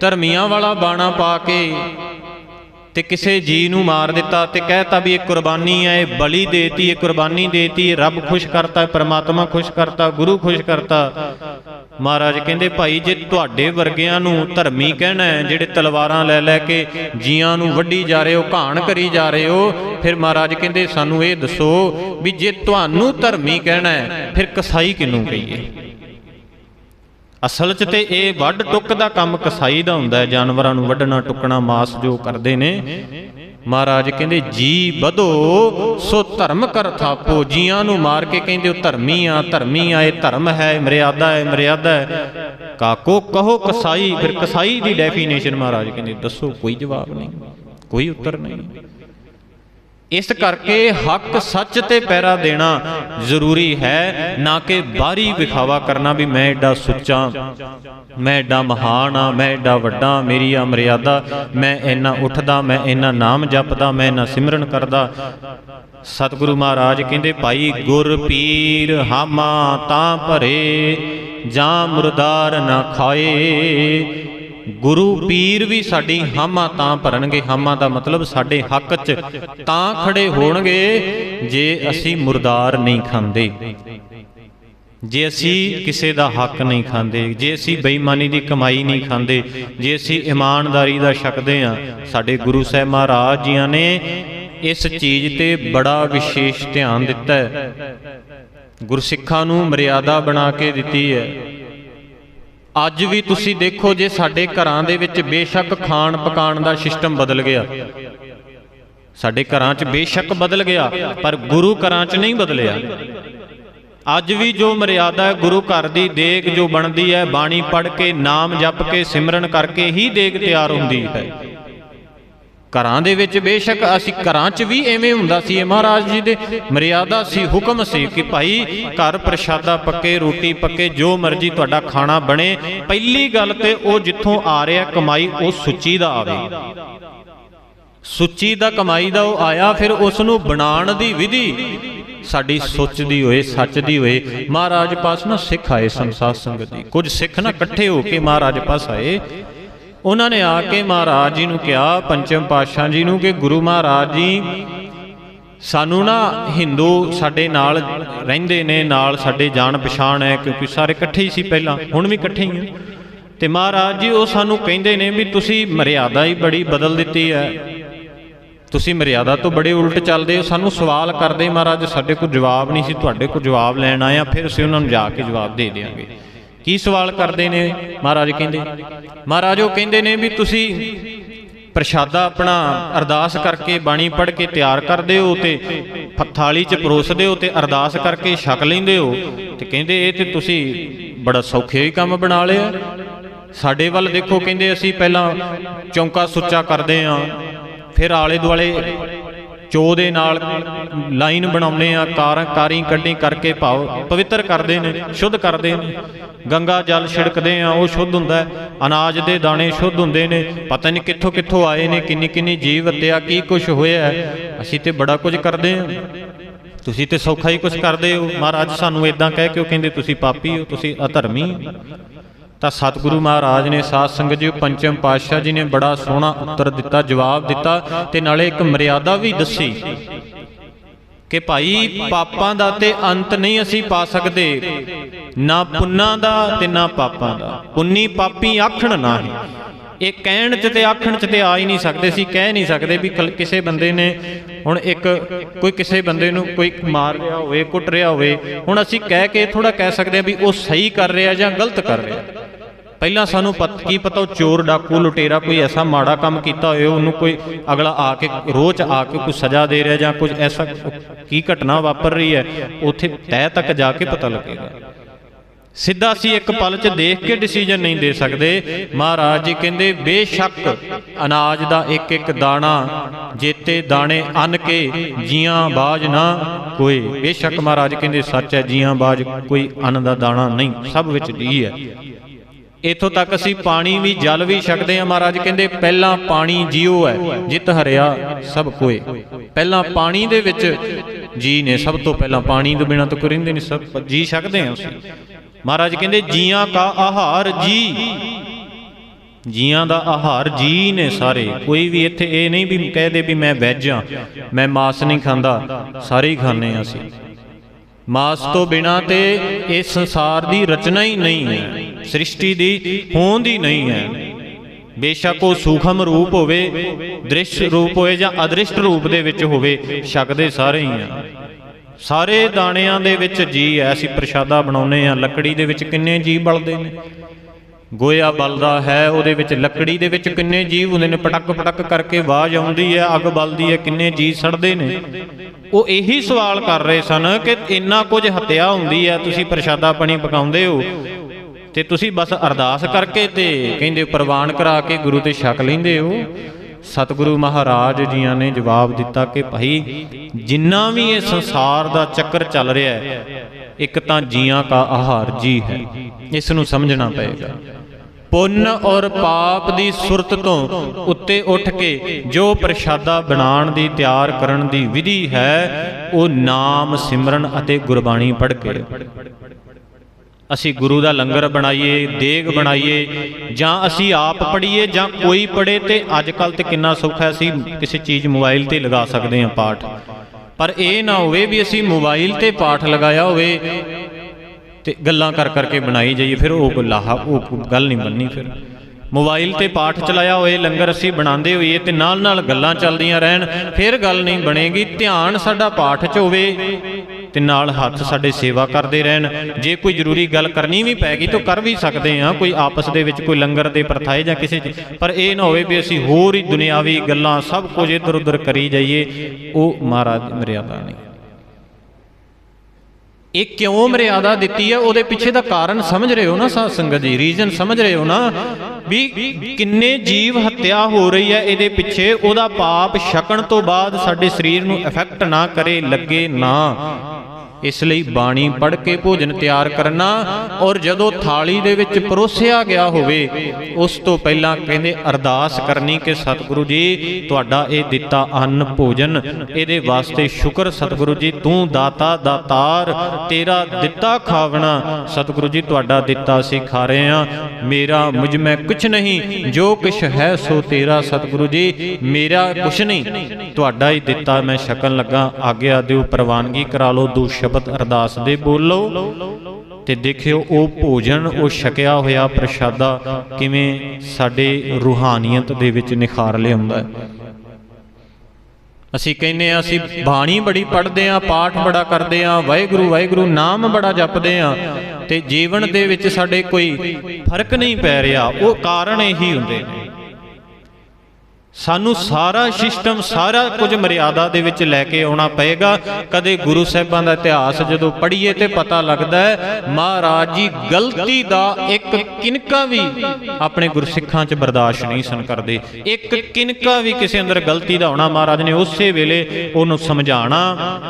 [SPEAKER 1] ਧਰਮੀਆਂ ਵਾਲਾ ਬਾਣਾ ਪਾ ਕੇ ਤੇ ਕਿਸੇ ਜੀ ਨੂੰ ਮਾਰ ਦਿੱਤਾ ਤੇ ਕਹਿਤਾ ਵੀ ਇਹ ਕੁਰਬਾਨੀ ਹੈ, ਇਹ ਬਲੀ ਦੇਤੀ, ਇਹ ਕੁਰਬਾਨੀ ਦੇਤੀ ਰੱਬ ਖੁਸ਼ ਕਰਤਾ, ਪਰਮਾਤਮਾ ਖੁਸ਼ ਕਰਤਾ, ਗੁਰੂ ਖੁਸ਼ ਕਰਤਾ। ਮਹਾਰਾਜ ਕਹਿੰਦੇ, ਭਾਈ, ਜੇ ਤੁਹਾਡੇ ਵਰਗਿਆਂ ਨੂੰ ਧਰਮੀ ਕਹਿਣਾ ਜਿਹੜੇ ਤਲਵਾਰਾਂ ਲੈ ਲੈ ਕੇ ਜੀਆਂ ਨੂੰ ਵੱਢੀ ਜਾ ਰਹੇ ਹੋ, ਘਾਣ ਕਰੀ ਜਾ ਰਹੇ ਹੋ, ਫਿਰ ਮਹਾਰਾਜ ਕਹਿੰਦੇ, ਸਾਨੂੰ ਇਹ ਦੱਸੋ ਵੀ ਜੇ ਤੁਹਾਨੂੰ ਧਰਮੀ ਕਹਿਣਾ ਫਿਰ ਕਸਾਈ ਕਿਨੂੰ ਕਹੀਏ? ਅਸਲ 'ਚ ਤੇ ਇਹ ਵੱਢ ਟੁੱਕ ਦਾ ਕੰਮ ਕਸਾਈ ਦਾ ਹੁੰਦਾ ਹੈ। ਜਾਨਵਰਾਂ ਨੂੰ ਵੱਢਣਾ, ਟੁੱਕਣਾ, ਮਾਸ ਜੋ ਕਰਦੇ ਨੇ। ਮਹਾਰਾਜ ਕਹਿੰਦੇ, ਜੀ ਵਧੋ, ਸੋ ਧਰਮ ਕਰ ਥਾਪੋ। ਜੀਆਂ ਨੂੰ ਮਾਰ ਕੇ ਕਹਿੰਦੇ, ਉਹ ਧਰਮੀ ਆ ਧਰਮੀ ਆ, ਇਹ ਧਰਮ ਹੈ ਮਰਿਆਦਾ ਹੈ ਮਰਿਆਦਾ ਹੈ। ਕਾਕੋ, ਕਹੋ ਕਸਾਈ, ਫਿਰ ਕਸਾਈ ਦੀ ਡੈਫੀਨੇਸ਼ਨ ਮਹਾਰਾਜ ਕਹਿੰਦੇ, ਦੱਸੋ, ਕੋਈ ਜਵਾਬ ਨਹੀਂ, ਕੋਈ ਉੱਤਰ ਨਹੀਂ। ਇਸ ਕਰਕੇ ਹੱਕ ਸੱਚ ਤੇ ਪੈਰਾ ਦੇਣਾ ਜ਼ਰੂਰੀ ਹੈ, ਨਾ ਕਿ ਬਾਹਰੀ ਵਿਖਾਵਾ ਕਰਨਾ ਵੀ ਮੈਂ ਐਡਾ ਸੁੱਚਾ, ਮੈਂ ਐਡਾ ਮਹਾਨ ਆ, ਮੈਂ ਐਡਾ ਵੱਡਾ, ਮੇਰੀ ਆ ਮਰਿਆਦਾ, ਮੈਂ ਇੰਨਾ ਉੱਠਦਾ, ਮੈਂ ਇੰਨਾ ਨਾਮ ਜਪਦਾ, ਮੈਂ ਇੰਨਾ ਸਿਮਰਨ ਕਰਦਾ। ਸਤਿਗੁਰੂ ਮਹਾਰਾਜ ਕਹਿੰਦੇ, ਭਾਈ ਗੁਰ ਪੀਰ ਹਾਮਾ ਤਾਂ ਭਰੇ, ਜਾਂ ਮੁਰਦਾਰ ਨਾ ਖਾਏ ਗੁਰੂ ਪੀਰ ਵੀ ਸਾਡੀ ਹਾਮਾ ਤਾਂ ਭਰਨਗੇ, ਹਾਮਾ ਦਾ ਮਤਲਬ ਸਾਡੇ ਹੱਕ 'ਚ ਤਾਂ ਖੜੇ ਹੋਣਗੇ ਜੇ ਅਸੀਂ ਮੁਰਦਾਰ ਨਹੀਂ ਖਾਂਦੇ। ਜੇ ਅਸੀਂ ਕਿਸੇ ਦਾ ਹੱਕ ਨਹੀਂ ਖਾਂਦੇ, ਜੇ ਅਸੀਂ ਬੇਈਮਾਨੀ ਦੀ ਕਮਾਈ ਨਹੀਂ ਖਾਂਦੇ, ਜੇ ਅਸੀਂ ਇਮਾਨਦਾਰੀ ਦਾ ਛਕਦੇ ਆ ਸਾਡੇ ਗੁਰੂ ਸਾਹਿਬ ਮਹਾਰਾਜ ਜੀਆਂ ਨੇ ਇਸ ਚੀਜ਼ ਤੇ ਬੜਾ ਵਿਸ਼ੇਸ਼ ਧਿਆਨ ਦਿੱਤਾ ਹੈ। ਗੁਰਸਿੱਖਾਂ ਨੂੰ ਮਰਿਆਦਾ ਬਣਾ ਕੇ ਦਿੱਤੀ ਹੈ। ਅੱਜ ਵੀ ਤੁਸੀਂ ਦੇਖੋ ਜੇ ਸਾਡੇ ਘਰਾਂ ਦੇ ਵਿੱਚ ਬੇਸ਼ੱਕ ਖਾਣ ਪਕਾਣ ਦਾ ਸਿਸਟਮ ਬਦਲ ਗਿਆ। ਸਾਡੇ ਘਰਾਂ 'ਚ ਬੇਸ਼ੱਕ ਬਦਲ ਗਿਆ, ਪਰ ਗੁਰੂ ਘਰਾਂ 'ਚ ਨਹੀਂ ਬਦਲਿਆ। ਅੱਜ ਵੀ ਜੋ ਮਰਿਆਦਾ ਹੈ, ਗੁਰੂ ਘਰ ਦੀ ਦੇਗ ਜੋ ਬਣਦੀ ਹੈ, ਬਾਣੀ ਪੜ੍ਹ ਕੇ, ਨਾਮ ਜਪ ਕੇ, ਸਿਮਰਨ ਕਰਕੇ ਹੀ ਦੇਗ ਤਿਆਰ ਹੁੰਦੀ ਹੈ। ਘਰਾਂ ਦੇ ਵਿੱਚ ਬੇਸ਼ੱਕ ਅਸੀਂ ਘਰਾਂ 'ਚ ਵੀ ਐਵੇਂ ਹੁੰਦਾ ਸੀ ਮਹਾਰਾਜ ਜੀ ਦੇ। ਮਰਿਆਦਾ ਸੀ, ਹੁਕਮ ਸੀ ਕਿ ਭਾਈ ਘਰ ਪ੍ਰਸ਼ਾਦਾ ਪੱਕੇ, ਰੋਟੀ ਪੱਕੇ, ਜੋ ਮਰਜ਼ੀ ਤੁਹਾਡਾ ਖਾਣਾ ਬਣੇ। ਪਹਿਲੀ ਗੱਲ ਤੇ ਉਹ ਜਿੱਥੋਂ ਆ ਰਿਹਾ, ਕਮਾਈ ਉਹ ਸੁੱਚੀ ਦਾ ਆਵੇ। ਸੁੱਚੀ ਦਾ ਕਮਾਈ ਦਾ ਉਹ ਆਇਆ, ਫਿਰ ਉਸ ਨੂੰ ਬਣਾਉਣ ਦੀ ਵਿਧੀ। ਸਾਡੀ ਸੋਚਦੀ ਹੋਏ, ਸੱਚ ਦੀ ਹੋਏ। ਮਹਾਰਾਜ ਪਾਸ ਨਾ ਸਿੱਖ ਆਏ ਸੰਸਾਰ ਸੰਗਤ। ਦੀ ਕੁਝ ਸਿੱਖ ਨਾ ਇਕੱਠੇ ਹੋ ਕੇ ਮਹਾਰਾਜ ਪਾਸ ਆਏ। ਉਹਨਾਂ ਨੇ ਆ ਕੇ ਮਹਾਰਾਜ ਜੀ ਨੂੰ ਕਿਹਾ, ਪੰਚਮ ਪਾਤਸ਼ਾਹ ਜੀ ਨੂੰ ਕਿ ਗੁਰੂ ਮਹਾਰਾਜ ਜੀ, ਸਾਨੂੰ ਨਾ ਹਿੰਦੂ ਸਾਡੇ ਨਾਲ ਰਹਿੰਦੇ ਨੇ, ਨਾਲ ਸਾਡੇ ਜਾਣ ਪਛਾਣ ਹੈ, ਕਿਉਂਕਿ ਸਾਰੇ ਇਕੱਠੇ ਹੀ ਸੀ ਪਹਿਲਾਂ, ਹੁਣ ਵੀ ਇਕੱਠੇ ਹੀ ਆ ਤੇ ਮਹਾਰਾਜ ਜੀ ਉਹ ਸਾਨੂੰ ਕਹਿੰਦੇ ਨੇ ਵੀ ਤੁਸੀਂ ਮਰਿਆਦਾ ਹੀ ਬੜੀ ਬਦਲ ਦਿੱਤੀ ਹੈ। ਤੁਸੀਂ ਮਰਿਆਦਾ ਤੋਂ ਬੜੇ ਉਲਟ ਚੱਲਦੇ ਹੋ, ਸਾਨੂੰ ਸਵਾਲ ਕਰਦੇ ਮਹਾਰਾਜ, ਸਾਡੇ ਕੋਲ ਜਵਾਬ ਨਹੀਂ ਸੀ, ਤੁਹਾਡੇ ਕੋਲ ਜਵਾਬ ਲੈਣ ਆਏ ਆ ਫਿਰ ਅਸੀਂ ਉਹਨਾਂ ਨੂੰ ਜਾ ਕੇ ਜਵਾਬ ਦੇ ਦੇਵਾਂਗੇ ਕੀ ਸਵਾਲ ਕਰਦੇ ਨੇ? ਮਹਾਰਾਜ ਕਹਿੰਦੇ, ਮਹਾਰਾਜ ਉਹ ਕਹਿੰਦੇ ਨੇ ਵੀ ਤੁਸੀਂ ਪ੍ਰਸ਼ਾਦਾ ਆਪਣਾ ਅਰਦਾਸ ਕਰਕੇ ਬਾਣੀ ਪੜ੍ਹ ਕੇ ਤਿਆਰ ਕਰਦੇ ਹੋ ਤੇ ਫ- ਥਾਲੀ 'ਚ ਪਰੋਸਦੇ ਹੋ ਤੇ ਅਰਦਾਸ ਕਰਕੇ ਛਕ ਲੈਂਦੇ ਹੋ ਤੇ ਕਹਿੰਦੇ ਇਹ ਤੇ ਤੁਸੀਂ ਬੜਾ ਸੌਖੇ ਹੀ ਕੰਮ ਬਣਾ ਲਿਆ। ਸਾਡੇ ਵੱਲ ਦੇਖੋ, ਕਹਿੰਦੇ ਅਸੀਂ ਪਹਿਲਾਂ ਚੌਂਕਾ ਸੁੱਚਾ ਕਰਦੇ ਆਂ ਫਿਰ ਆਲੇ ਦੁਆਲੇ ਚੋ ਦੇ ਨਾਲ ਲਾਈਨ ਬਣਾਉਂਦੇ ਆ ਕਾਰ ਕਾਰੀ ਕੱਢੀ ਕਰਕੇ ਭਾਵ ਪਵਿੱਤਰ ਕਰਦੇ ਨੇ, ਸ਼ੁੱਧ ਕਰਦੇ ਨੇ। ਗੰਗਾ ਜਲ ਛਿੜਕਦੇ ਆ, ਉਹ ਸ਼ੁੱਧ ਹੁੰਦਾ ਅਨਾਜ ਦੇ ਦਾਣੇ ਸ਼ੁੱਧ ਹੁੰਦੇ ਨੇ। ਪਤਾ ਨਹੀਂ ਕਿੱਥੋਂ ਕਿੱਥੋਂ ਆਏ ਨੇ, ਕਿੰਨੀ ਕਿੰਨੀ ਜੀਵ ਹੱਤਿਆ ਕੀ ਕੁਝ ਹੋਇਆ ਅਸੀਂ ਤੇ ਬੜਾ ਕੁਝ ਕਰਦੇ ਆ ਤੁਸੀਂ ਤੇ ਸੌਖਾ ਹੀ ਕੁਝ ਕਰਦੇ ਹੋ। ਮਹਾਰਾਜ ਸਾਨੂੰ ਇਦਾਂ ਕਹਿ ਕੇ ਉਹ ਕਹਿੰਦੇ, ਤੁਸੀਂ ਪਾਪੀ ਹੋ, ਤੁਸੀਂ ਅਧਰਮੀ ਤਾਂ ਸਤਿਗੁਰੂ ਮਹਾਰਾਜ ਨੇ ਸਾਧ ਸੰਗਤ ਜੀ, ਪੰਚਮ ਪਾਤਸ਼ਾਹ ਜੀ ਨੇ ਬੜਾ ਸੋਹਣਾ ਉੱਤਰ ਦਿੱਤਾ, ਜਵਾਬ ਦਿੱਤਾ ਤੇ ਨਾਲੇ ਇੱਕ ਮਰਿਆਦਾ ਵੀ ਦੱਸੀ ਕਿ ਭਾਈ ਪਾਪਾਂ ਦਾ ਤੇ ਅੰਤ ਨਹੀਂ ਅਸੀਂ ਪਾ ਸਕਦੇ, ਨਾ ਪੁੰਨਾਂ ਦਾ ਤੇ ਨਾ ਪਾਪਾਂ ਦਾ। ਪੁੰਨੀ ਪਾਪੀ ਆਖਣ ਨਾਹੀਂ। ਇਹ ਕਹਿਣ ਚ ਤੇ ਆਖਣ ਚ ਤੇ ਆ ਹੀ ਨਹੀਂ ਸਕਦੇ ਸੀ, ਕਹਿ ਨਹੀਂ ਸਕਦੇ ਵੀ ਕਲ- ਕਿਸੇ ਬੰਦੇ ਨੇ ਹੁਣ ਇੱਕ, ਕੋਈ ਕਿਸੇ ਬੰਦੇ ਨੂੰ ਕੋਈ ਮਾਰ ਰਿਹਾ ਹੋਵੇ, ਕੁੱਟ ਰਿਹਾ ਹੋਵੇ, ਹੁਣ ਅਸੀਂ ਕਹਿ ਕੇ ਥੋੜਾ ਕਹਿ ਸਕਦੇ ਹਾਂ ਵੀ ਉਹ ਸਹੀ ਕਰ ਰਿਹਾ ਜਾਂ ਗਲਤ ਕਰ ਰਿਹਾ। ਪਹਿਲਾਂ ਸਾਨੂੰ ਪਤ, ਕੀ ਪਤਾ ਉਹ ਚੋਰ, ਡਾਕੂ, ਲੁਟੇਰਾ ਕੋਈ ਐਸਾ ਮਾੜਾ ਕੰਮ ਕੀਤਾ ਹੋਏ ਉਹਨੂੰ ਕੋਈ ਅਗਲਾ ਆ ਕੇ, ਰੋਜ਼ ਆ ਕੇ ਕੋਈ ਸਜ਼ਾ ਦੇ ਰਿਹਾ ਜਾਂ ਕੁਝ ਐਸਾ ਕੀ ਘਟਨਾ ਵਾਪਰ ਰਹੀ ਹੈ, ਉੱਥੇ ਤਹਿ ਤੱਕ ਜਾ ਕੇ ਪਤਾ ਲੱਗੇਗਾ। ਸਿੱਧਾ ਸੀ ਇੱਕ ਪਲ 'ਚ ਦੇਖ ਕੇ ਡਿਸੀਜਨ ਨਹੀਂ ਦੇ ਸਕਦੇ। ਮਹਾਰਾਜ ਜੀ ਕਹਿੰਦੇ, ਬੇਸ਼ੱਕ ਅਨਾਜ ਦਾ ਇੱਕ ਇੱਕ ਦਾਣਾ, ਜੇਤੇ ਦਾਣੇ ਅੰਨ ਕੇ ਜੀਆਂ ਬਾਜ ਨਾ ਕੋਈ। ਬੇਸ਼ੱਕ ਮਹਾਰਾਜ ਕਹਿੰਦੇ, ਸੱਚ ਹੈ, ਜੀਆਂ ਬਾਜ ਕੋਈ ਅੰਨ ਦਾ ਦਾਣਾ ਨਹੀਂ, ਸਭ ਵਿੱਚ ਜੀ ਹੈ। ਇਥੋਂ ਤੱਕ ਅਸੀਂ ਪਾਣੀ ਵੀ, ਜਲ ਵੀ ਛਕਦੇ ਹਾਂ। ਮਹਾਰਾਜ ਕਹਿੰਦੇ, ਪਹਿਲਾਂ ਪਾਣੀ ਜੀਓ ਹੈ, ਜਿਤ ਹਰਿਆ ਸਭ ਕੋਏ। ਪਹਿਲਾਂ ਪਾਣੀ ਦੇ ਵਿੱਚ ਜੀ ਨੇ, ਸਭ ਤੋਂ ਪਹਿਲਾਂ ਪਾਣੀ ਤੋਂ ਬਿਨਾਂ ਤਾਂ ਕੋਈ ਰਹਿੰਦੇ ਨਹੀਂ, ਸਭ ਜੀ ਛਕਦੇ ਹਾਂ ਅਸੀਂ। ਮਹਾਰਾਜ ਕਹਿੰਦੇ, ਜੀਆਂ ਕਾ ਆਹਾਰ ਜੀ। ਜੀਆਂ ਦਾ ਆਹਾਰ ਜੀ ਨੇ ਸਾਰੇ। ਕੋਈ ਵੀ ਇੱਥੇ ਇਹ ਨਹੀਂ ਵੀ ਕਹਿ ਦੇ ਵੀ ਮੈਂ ਵੈਜ ਆ ਮੈਂ ਮਾਸ ਨਹੀਂ ਖਾਂਦਾ, ਸਾਰੇ ਹੀ ਖਾਂਦੇ ਆ ਅਸੀਂ। ਮਾਸ ਤੋਂ ਬਿਨਾ ਤੇ ਇਸ ਸੰਸਾਰ ਦੀ ਰਚਨਾ ਹੀ ਨਹੀਂ ਹੈ, ਸ੍ਰਿਸ਼ਟੀ ਦੀ ਹੋਂਦ ਹੀ ਨਹੀਂ ਹੈ। ਬੇਸ਼ੱਕ ਉਹ ਸੂਖਮ ਰੂਪ ਹੋਵੇ, ਦ੍ਰਿਸ਼ ਰੂਪ ਹੋਵੇ ਜਾਂ ਅਦ੍ਰਿਸ਼ਟ ਰੂਪ ਦੇ ਵਿੱਚ ਹੋਵੇ ਛਕਦੇ ਸਾਰੇ ਹੀ ਆ। ਸਾਰੇ ਦਾਣਿਆਂ ਦੇ ਵਿੱਚ ਜੀ ਹੈ ਅਸੀਂ ਪ੍ਰਸ਼ਾਦਾ ਬਣਾਉਨੇ ਆ ਲੱਕੜੀ ਦੇ ਵਿੱਚ ਕਿੰਨੇ ਜੀ ਬਲਦੇ ਨੇ? ਗੋਇਆ ਬਲਦਾ ਹੈ, ਉਹਦੇ ਵਿੱਚ ਲੱਕੜੀ ਦੇ ਵਿੱਚ ਕਿੰਨੇ ਜੀਵ ਹੁੰਦੇ ਨੇ? ਪਟਕ ਪਟਕ ਕਰਕੇ ਆਵਾਜ਼ ਆਉਂਦੀ ਹੈ ਅੱਗ ਬਲਦੀ ਹੈ ਕਿੰਨੇ ਜੀ ਸੜਦੇ ਨੇ? ਉਹ ਇਹੀ ਸਵਾਲ ਕਰ ਰਹੇ ਸਨ ਕਿ ਇੰਨਾ ਕੁਝ ਹੱਤਿਆ ਹੁੰਦੀ ਹੈ ਤੁਸੀਂ ਪ੍ਰਸ਼ਾਦਾ ਪਾਣੀ ਪਕਾਉਂਦੇ ਹੋ ਤੇ ਤੁਸੀਂ ਬਸ ਅਰਦਾਸ ਕਰਕੇ ਤੇ ਕਹਿੰਦੇ ਪ੍ਰਵਾਨ ਕਰਾ ਕੇ ਗੁਰੂ ਤੇ ਛਕ ਲੈਂਦੇ ਹੋ। ਸਤਿਗੁਰੂ ਮਹਾਰਾਜ ਜੀਆਂ ਨੇ ਜਵਾਬ ਦਿੱਤਾ ਕਿ ਭਾਈ, ਜਿੰਨਾ ਵੀ ਇਹ ਸੰਸਾਰ ਦਾ ਚੱਕਰ ਚੱਲ ਰਿਹਾ ਹੈ, ਇੱਕ ਤਾਂ ਜੀਆਂ ਕਾ ਆਹਾਰ ਜੀ ਹੈ। ਇਸ ਨੂੰ ਸਮਝਣਾ ਪਏਗਾ। ਪੁੰਨ ਔਰ ਪਾਪ ਦੀ ਸੁਰਤ ਤੋਂ ਉੱਤੇ ਉੱਠ ਕੇ ਜੋ ਪ੍ਰਸ਼ਾਦਾ ਬਣਾਉਣ ਦੀ, ਤਿਆਰ ਕਰਨ ਦੀ ਵਿਧੀ ਹੈ, ਉਹ ਨਾਮ ਸਿਮਰਨ ਅਤੇ ਗੁਰਬਾਣੀ ਪੜ੍ਹ ਕੇ। ਅਸੀਂ ਗੁਰੂ ਦਾ ਲੰਗਰ ਬਣਾਈਏ ਦੇਗ ਬਣਾਈਏ ਜਾਂ ਅਸੀਂ ਆਪ ਪੜ੍ਹੀਏ ਜਾਂ ਕੋਈ ਪੜ੍ਹੇ ਤੇ ਅੱਜ ਕੱਲ ਤੇ ਕਿੰਨਾ ਸੌਖਾ ਹੈ, ਅਸੀਂ ਕਿਸੇ ਚੀਜ਼ ਮੋਬਾਈਲ ਤੇ ਲਗਾ ਸਕਦੇ ਹਾਂ ਪਾਠ। ਪਰ ਇਹ ਨਾ ਹੋਵੇ ਵੀ ਅਸੀਂ ਮੋਬਾਈਲ ਤੇ ਪਾਠ ਲਗਾਇਆ ਹੋਵੇ ਤੇ ਗੱਲਾਂ ਕਰ ਕਰਕੇ ਬਣਾਈ ਜਾਈਏ ਫਿਰ ਉਹ ਲਾਹਾ ਉਹ ਗੱਲ ਨਹੀਂ ਬਣਨੀ ਫਿਰ। ਮੋਬਾਈਲ ਤੇ ਪਾਠ ਚਲਾਇਆ ਹੋਏ ਲੰਗਰ ਅਸੀਂ ਬਣਾਉਂਦੇ ਹੋਈਏ ਤੇ ਨਾਲ ਨਾਲ ਗੱਲਾਂ ਚੱਲਦੀਆਂ ਰਹਿਣ ਫਿਰ ਗੱਲ ਨਹੀਂ ਬਣੇਗੀ ਧਿਆਨ ਸਾਡਾ ਪਾਠ 'ਚ ਹੋਵੇ। ਤੇ ਨਾਲ ਹੱਥ ਸਾਡੇ ਸੇਵਾ ਕਰਦੇ ਰਹਿਣ। ਜੇ ਕੋਈ ਜ਼ਰੂਰੀ ਗੱਲ ਕਰਨੀ ਵੀ ਪੈ ਗਈ ਤਾਂ ਕਰ ਵੀ ਸਕਦੇ ਹਾਂ। ਕੋਈ ਆਪਸ ਦੇ ਵਿੱਚ ਕੋਈ ਲੰਗਰ ਦੇ ਪ੍ਰਥਾਏ ਜਾਂ ਕਿਸੇ ਚ- ਪਰ ਇਹ ਨਾ ਹੋਵੇ ਵੀ ਅਸੀਂ ਹੋਰ ਹੀ ਦੁਨਿਆਵੀ ਗੱਲਾਂ ਸਭ ਕੁਝ ਇੱਧਰ ਉੱਧਰ ਕਰੀ ਜਾਈਏ। ਉਹ ਮਹਾਰਾਜ ਮਰਿਆਦਾ ਨਹੀਂ। ਇਹ ਕਿਉਂ ਮਰਿਆਦਾ ਦਿੱਤੀ ਹੈ? ਉਹਦੇ ਪਿੱਛੇ ਦਾ ਕਾਰਨ ਸਮਝ ਰਹੇ ਹੋ ਨਾ ਸਾਧ ਸੰਗਤ ਜੀ ਰੀਜ਼ਨ ਸਮਝ ਰਹੇ ਹੋ ਨਾ ਵੀ ਕਿੰਨੇ ਜੀਵ ਹੱਤਿਆ ਹੋ ਰਹੀ ਹੈ ਇਹਦੇ ਪਿੱਛੇ, ਉਹਦਾ ਪਾਪ ਛਕਣ ਤੋਂ ਬਾਅਦ ਸਾਡੇ ਸਰੀਰ ਨੂੰ ਇਫੈਕਟ ਨਾ ਕਰੇ, ਲੱਗੇ ਨਾ। ਇਸ ਲਈ ਬਾਣੀ ਪੜ੍ਹ ਕੇ ਭੋਜਨ ਤਿਆਰ ਕਰਨਾ ਔਰ ਜਦੋਂ ਥਾਲੀ ਦੇ ਵਿੱਚ ਪਰੋਸਿਆ ਗਿਆ ਹੋਵੇ, ਉਸ ਤੋਂ ਪਹਿਲਾਂ ਕਹਿੰਦੇ, ਅਰਦਾਸ ਕਰਨੀ ਕਿ ਸਤਿਗੁਰੂ ਜੀ, ਤੁਹਾਡਾ ਇਹ ਦਿੱਤਾ ਅੰਨ ਭੋਜਨ, ਇਹਦੇ ਵਾਸਤੇ ਸ਼ੁਕਰ ਸਤਿਗੁਰੂ ਜੀ, ਤੂੰ ਦਾਤਾ ਦਾਤਾਰ ਤੇਰਾ ਦਿੱਤਾ ਖਾਵਣਾ, ਸਤਿਗੁਰੂ ਜੀ, ਤੁਹਾਡਾ ਦਿੱਤਾ ਅਸੀਂ ਖਾ ਰਹੇ ਹਾਂ, ਮੇਰਾ ਮੁਝ ਮੈਂ ਕੁਛ ਨਹੀਂ, ਜੋ ਕੁਛ ਹੈ ਸੋ ਤੇਰਾ ਸਤਿਗੁਰੂ ਜੀ, ਮੇਰਾ ਕੁਛ ਨਹੀਂ, ਤੁਹਾਡਾ ਹੀ ਦਿੱਤਾ ਮੈਂ ਛਕਣ ਲੱਗਾ, ਆਗਿਆ ਦਿਓ ਪ੍ਰਵਾਨਗੀ ਕਰਾ ਲਓ ਦੋ ਸ਼ਬਦ ਅਰਦਾਸ ਦੇ ਬੋਲੋ ਤੇ ਦੇਖਿਓ ਉਹ ਭੋਜਨ, ਉਹ ਛਕਿਆ ਹੋਇਆ ਪ੍ਰਸ਼ਾਦਾ ਕਿਵੇਂ ਸਾਡੇ ਰੂਹਾਨੀਅਤ ਦੇ ਵਿੱਚ ਨਿਖਾਰ ਲਿਆਉਂਦਾ ਹੈ। ਅਸੀਂ ਕਹਿੰਨੇ ਆ ਅਸੀਂ ਬਾਣੀ ਬੜੀ ਪੜ੍ਹਦੇ ਆ ਪਾਠ ਬੜਾ ਕਰਦੇ ਆ ਵਾਹਿਗੁਰੂ ਵਾਹਿਗੁਰੂ ਨਾਮ ਬੜਾ ਜਪਦੇ ਆ ਤੇ ਜੀਵਨ ਦੇ ਵਿੱਚ ਸਾਡੇ ਕੋਈ ਫ਼ਰਕ ਨਹੀਂ ਪੈ ਰਿਹਾ, ਉਹ ਕਾਰਨ ਇਹੀ ਹੁੰਦੇ ਨੇ। ਸਾਨੂੰ ਸਾਰਾ ਸਿਸਟਮ ਸਾਰਾ ਕੁਝ ਮਰਿਆਦਾ ਦੇ ਵਿੱਚ ਲੈ ਕੇ ਆਉਣਾ ਪਏਗਾ। ਕਦੇ ਗੁਰੂ ਸਾਹਿਬਾਂ ਦਾ ਇਤਿਹਾਸ ਜਦੋਂ ਪੜ੍ਹੀਏ ਤੇ ਪਤਾ ਲੱਗਦਾ ਹੈ ਮਹਾਰਾਜ ਜੀ ਗਲਤੀ ਦਾ ਇੱਕ ਕਿਨਕਾ ਵੀ ਆਪਣੇ ਗੁਰਸਿੱਖਾਂ 'ਚ ਬਰਦਾਸ਼ਤ ਨਹੀਂ ਸਨ ਕਰਦੇ। ਇੱਕ ਕਿਨਕਾ ਵੀ ਕਿਸੇ ਅੰਦਰ ਗਲਤੀ ਦਾ ਹੋਣਾ ਮਹਾਰਾਜ ਨੇ ਉਸੇ ਵੇਲੇ ਉਹਨੂੰ ਸਮਝਾਉਣਾ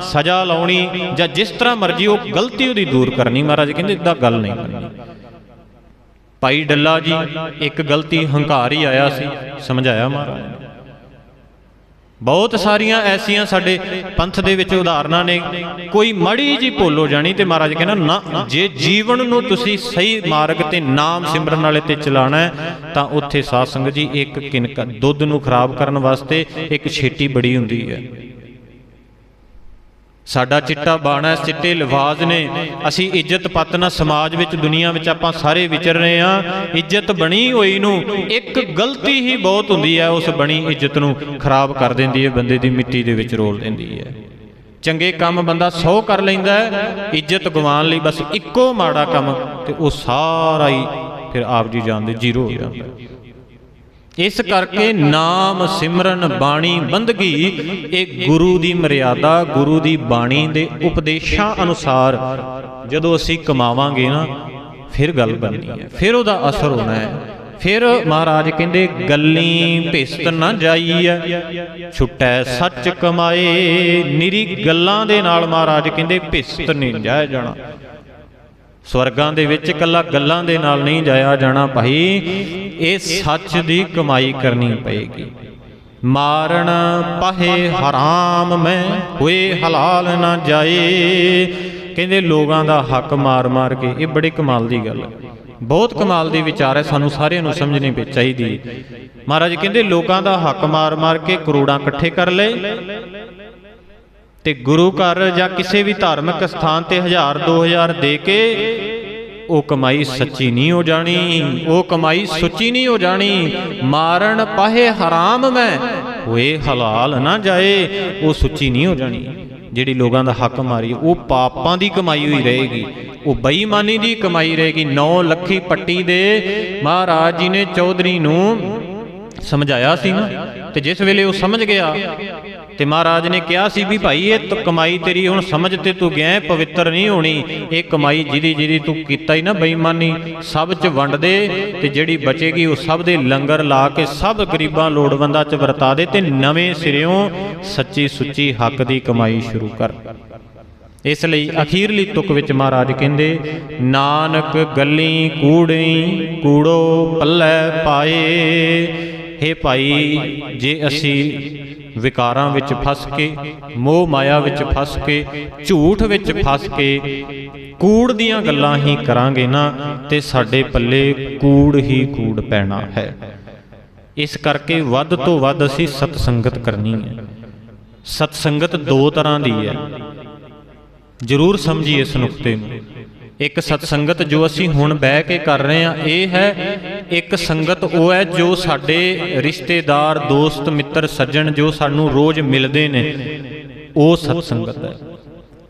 [SPEAKER 1] ਸਜ਼ਾ ਲਾਉਣੀ ਜਾਂ ਜਿਸ ਤਰ੍ਹਾਂ ਮਰਜ਼ੀ ਉਹ ਗਲਤੀ ਉਹਦੀ ਦੂਰ ਕਰਨੀ ਮਹਾਰਾਜ ਕਹਿੰਦੇ ਇਦਾਂ ਗੱਲ ਨਹੀਂ ਕਰਨੀ। ਭਾਈ ਡੱਲਾ ਜੀ, ਇੱਕ ਗਲਤੀ ਹੰਕਾਰ ਹੀ ਆਇਆ ਸੀ, ਸਮਝਾਇਆ ਮਹਾਰਾਜ। ਬਹੁਤ ਸਾਰੀਆਂ ਐਸੀਆਂ ਸਾਡੇ ਪੰਥ ਦੇ ਵਿੱਚ ਉਦਾਹਰਨਾਂ ਨੇ, ਕੋਈ ਮੜੀ ਜੀ ਭੁੱਲ ਹੋ ਜਾਣੀ ਤੇ ਮਹਾਰਾਜ ਕਹਿੰਦਾ, ਨਾ, ਜੇ ਜੀਵਨ ਨੂੰ ਤੁਸੀਂ ਸਹੀ ਮਾਰਗ ਤੇ ਨਾਮ ਸਿਮਰਨ ਵਾਲੇ ਤੇ ਚਲਾਣਾ ਹੈ, ਤਾਂ ਉੱਥੇ ਸਾਧ ਸੰਗਤ ਜੀ ਇੱਕ ਕਿਨਕਾ, ਦੁੱਧ ਨੂੰ ਖਰਾਬ ਕਰਨ ਵਾਸਤੇ ਇੱਕ ਛੇਟੀ ਬੜੀ ਹੁੰਦੀ ਹੈ। ਸਾਡਾ ਚਿੱਟਾ ਬਾਣਾ, ਚਿੱਟੇ ਲਿਫਾਜ਼ ਨੇ। ਅਸੀਂ ਇੱਜ਼ਤ ਪੱਤ ਨਾਲ ਸਮਾਜ ਵਿੱਚ, ਦੁਨੀਆ ਵਿੱਚ ਆਪਾਂ ਸਾਰੇ ਵਿਚਰ ਰਹੇ ਆ। ਇੱਜ਼ਤ ਬਣੀ ਹੋਈ ਨੂੰ, ਇੱਕ ਗਲਤੀ ਹੀ ਬਹੁਤ ਹੁੰਦੀ ਹੈ, ਉਸ ਬਣੀ ਇੱਜ਼ਤ ਨੂੰ ਖਰਾਬ ਕਰ ਦਿੰਦੀ ਹੈ, ਬੰਦੇ ਦੀ ਮਿੱਟੀ ਦੇ ਵਿੱਚ ਰੋਲ ਦਿੰਦੀ ਹੈ। ਚੰਗੇ ਕੰਮ ਬੰਦਾ 100 ਕਰ ਲੈਂਦਾ ਇੱਜ਼ਤ ਗਵਾਉਣ ਲਈ ਬਸ ਇੱਕੋ ਮਾੜਾ ਕੰਮ ਤੇ ਉਹ ਸਾਰਾ ਹੀ ਫਿਰ ਆਪ ਜੀ ਜਾਣਦੇ, ਜ਼ੀਰੋ ਹੋ ਜਾਂਦਾ ਇਸ ਕਰਕੇ ਨਾਮ ਸਿਮਰਨ ਬਾਣੀ ਬੰਦਗੀ, ਇਹ ਗੁਰੂ ਦੀ ਮਰਿਆਦਾ, ਗੁਰੂ ਦੀ ਬਾਣੀ ਦੇ ਉਪਦੇਸ਼ਾਂ ਅਨੁਸਾਰ ਜਦੋਂ ਅਸੀਂ ਕਮਾਵਾਂਗੇ ਨਾ, ਫਿਰ ਗੱਲ ਬਣਨੀ ਹੈ, ਫਿਰ ਉਹਦਾ ਅਸਰ ਹੋਣਾ ਹੈ। ਫਿਰ ਮਹਾਰਾਜ ਕਹਿੰਦੇ, ਗੱਲੀ ਭਿਸਤ ਨਾ ਜਾਈਐ, ਛੁੱਟੈ ਸੱਚ ਕਮਾਏ, ਨਿਰੀ ਗੱਲਾਂ ਦੇ ਨਾਲ ਮਹਾਰਾਜ ਕਹਿੰਦੇ, ਭਿਸਤ ਨਹੀਂ ਜਾਇਆ ਜਾਣਾ। ਸਵਰਗਾਂ ਦੇ ਵਿੱਚ ਇਕੱਲਾ ਗੱਲਾਂ ਦੇ ਨਾਲ ਨਹੀਂ ਜਾਇਆ ਜਾਣਾ ਭਾਈ, ਇਹ ਸੱਚ ਦੀ ਕਮਾਈ ਕਰਨੀ ਪਏਗੀ। ਮਾਰਨ ਪਾਹੇ ਹਰਾਮ ਮੈਂ, ਹੋਏ ਹਲਾਲ ਨਾ ਜਾਏ। ਕਹਿੰਦੇ ਲੋਕਾਂ ਦਾ ਹੱਕ ਮਾਰ-ਮਾਰ ਕੇ, ਇਹ ਬੜੀ ਕਮਾਲ ਦੀ ਗੱਲ ਹੈ। ਬਹੁਤ ਕਮਾਲ ਦੀ ਵਿਚਾਰ ਹੈ, ਸਾਨੂੰ ਸਾਰਿਆਂ ਨੂੰ ਸਮਝਣੀ ਚਾਹੀਦੀ ਮਹਾਰਾਜ ਕਹਿੰਦੇ ਲੋਕਾਂ ਦਾ ਹੱਕ ਮਾਰ-ਮਾਰ ਕੇ ਕਰੋੜਾਂ ਇਕੱਠੇ ਕਰ ਲਏ। ਤੇ ਗੁਰੂ ਘਰ ਜਾਂ ਕਿਸੇ ਵੀ ਧਾਰਮਿਕ ਸਥਾਨ ਤੇ 1000 2000 ਦੇ ਕੇ ਉਹ ਕਮਾਈ ਸੱਚੀ ਨਹੀਂ ਹੋ ਜਾਣੀ, ਉਹ ਕਮਾਈ ਸੁੱਚੀ ਨਹੀਂ ਹੋ ਜਾਣੀ। ਮਾਰਨ ਪਾਹੇ ਹਰਾਮ ਮੈਂ, ਹੋਏ ਹਲਾਲ ਨਾ ਜਾਏ, ਉਹ ਸੁੱਚੀ ਨਹੀਂ ਹੋ ਜਾਣੀ। ਜਿਹੜੀ ਲੋਕਾਂ ਦਾ ਹੱਕ ਮਾਰੀ, ਉਹ ਪਾਪਾਂ ਦੀ ਕਮਾਈ ਹੋਈ ਰਹੇਗੀ। ਉਹ ਬੇਈਮਾਨੀ ਦੀ ਕਮਾਈ ਰਹੇਗੀ। 9 ਲੱਖੀ ਪੱਟੀ ਦੇ ਮਹਾਰਾਜ ਜੀ ਨੇ ਚੌਧਰੀ ਨੂੰ ਸਮਝਾਇਆ ਸੀ ਨਾ? ਤੇ ਜਿਸ ਵੇਲੇ ਉਹ ਸਮਝ ਗਿਆ ਤੇ ਮਹਾਰਾਜ ਨੇ ਕਿਹਾ ਸੀ ਵੀ ਭਾਈ, ਇਹ ਕਮਾਈ ਤੇਰੀ ਹੁਣ ਸਮਝ ਤੇ ਤੂੰ ਗਿਆ ਪਵਿੱਤਰ ਨਹੀਂ ਹੋਣੀ। ਇਹ ਕਮਾਈ ਜਿਹਦੀ ਜਿਹਦੀ ਤੂੰ ਕੀਤਾ ਹੀ ਨਾ ਬੇਈਮਾਨੀ, ਸਭ ਚ ਵੰਡ ਦੇ ਤੇ ਜਿਹੜੀ ਬਚੇਗੀ ਉਹ ਸਭ ਦੇ ਲੰਗਰ ਲਾ ਕੇ ਸਭ ਗਰੀਬਾਂ ਲੋੜਵੰਦਾਂ ਚ ਵਰਤਾ ਦੇ ਤੇ ਨਵੇਂ ਸਿਰਿਓਂ ਸੱਚੀ ਸੁੱਚੀ ਹੱਕ ਦੀ ਕਮਾਈ ਸ਼ੁਰੂ ਕਰ। ਇਸ ਲਈ ਅਖੀਰਲੀ ਤੁਕ ਵਿੱਚ ਮਹਾਰਾਜ ਕਹਿੰਦੇ, ਨਾਨਕ ਗੱਲੀ ਕੂੜੀ ਕੂੜੋ ਪੱਲੇ ਪਾਏ ਹੇ ਭਾਈ, ਜੇ ਅਸੀਂ ਵਿਕਾਰਾਂ ਵਿੱਚ ਫਸ ਕੇ, ਮੋਹ ਮਾਇਆ ਵਿੱਚ ਫਸ ਕੇ, ਝੂਠ ਵਿੱਚ ਫਸ ਕੇ ਕੂੜ ਦੀਆਂ ਗੱਲਾਂ ਹੀ ਕਰਾਂਗੇ ਨਾ, ਤੇ ਸਾਡੇ ਪੱਲੇ ਕੂੜ ਹੀ ਕੂੜ ਪੈਣਾ ਹੈ। ਇਸ ਕਰਕੇ ਵੱਧ ਤੋਂ ਵੱਧ ਅਸੀਂ ਸਤ ਸੰਗਤ ਕਰਨੀ ਹੈ। ਸਤ ਸੰਗਤ ਦੋ ਤਰ੍ਹਾਂ ਦੀ ਹੈ। ਜ਼ਰੂਰ ਸਮਝੀਏ ਇਸ ਨੁਕਤੇ ਨੂੰ। ਇੱਕ ਸਤਸੰਗਤ ਜੋ ਅਸੀਂ ਹੁਣ ਬਹਿ ਕੇ ਕਰ ਰਹੇ ਹਾਂ, ਇਹ ਹੈ, ਇੱਕ ਸੰਗਤ ਉਹ ਹੈ ਜੋ ਸਾਡੇ ਰਿਸ਼ਤੇਦਾਰ, ਦੋਸਤ, ਮਿੱਤਰ, ਸੱਜਣ ਜੋ ਸਾਨੂੰ ਰੋਜ਼ ਮਿਲਦੇ ਨੇ, ਉਹ ਸਤ ਸੰਗਤ ਹੈ।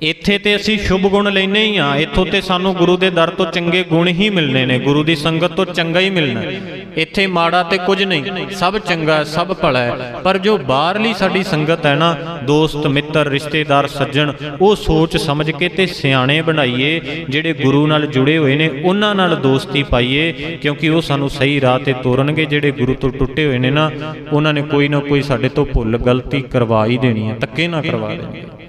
[SPEAKER 1] ਇੱਥੇ ਤੇ ਅਸੀਂ ਸ਼ੁਭ ਗੁਣ ਲੈਨੇ ਹੀ ਆ ਇੱਥੋਂ ਤੇ ਸਾਨੂੰ ਗੁਰੂ ਦੇ ਦਰ ਤੋਂ ਚੰਗੇ ਗੁਣ ਹੀ ਮਿਲਨੇ ਨੇ। ਗੁਰੂ ਦੀ ਸੰਗਤ ਤੋਂ ਚੰਗਾ ਹੀ ਮਿਲਣਾ ਇੱਥੇ ਮਾੜਾ ਤੇ ਕੁਝ ਨਹੀਂ। ਸਭ ਚੰਗਾ ਸਭ ਭਲਾ ਹੈ। ਪਰ ਜੋ ਬਾਹਰਲੀ ਸਾਡੀ ਸੰਗਤ ਹੈ ਨਾ, ਦੋਸਤ, ਮਿੱਤਰ, ਰਿਸ਼ਤੇਦਾਰ, ਸੱਜਣ, ਉਹ ਸੋਚ ਸਮਝ ਕੇ ਤੇ ਸਿਆਣੇ ਬਣਾਈਏ, ਜਿਹੜੇ ਗੁਰੂ ਨਾਲ ਜੁੜੇ ਹੋਏ ਨੇ, ਉਹਨਾਂ ਨਾਲ ਦੋਸਤੀ ਪਾਈਏ, ਕਿਉਂਕਿ ਉਹ ਸਾਨੂੰ ਸਹੀ ਰਾਹ ਤੇ ਤੋਰਨਗੇ। ਜਿਹੜੇ ਗੁਰੂ ਤੋਂ ਟੁੱਟੇ ਹੋਏ ਨੇ ਨਾ, ਉਹਨਾਂ ਨੇ ਕੋਈ ਨਾ ਕੋਈ ਸਾਡੇ ਤੋਂ ਭੁੱਲ, ਗਲਤੀ ਕਰਵਾ ਹੀ ਦੇਣੀ ਹੈ, ਧੱਕੇ ਨਾ ਕਰਵਾ ਦੇਣਗੇ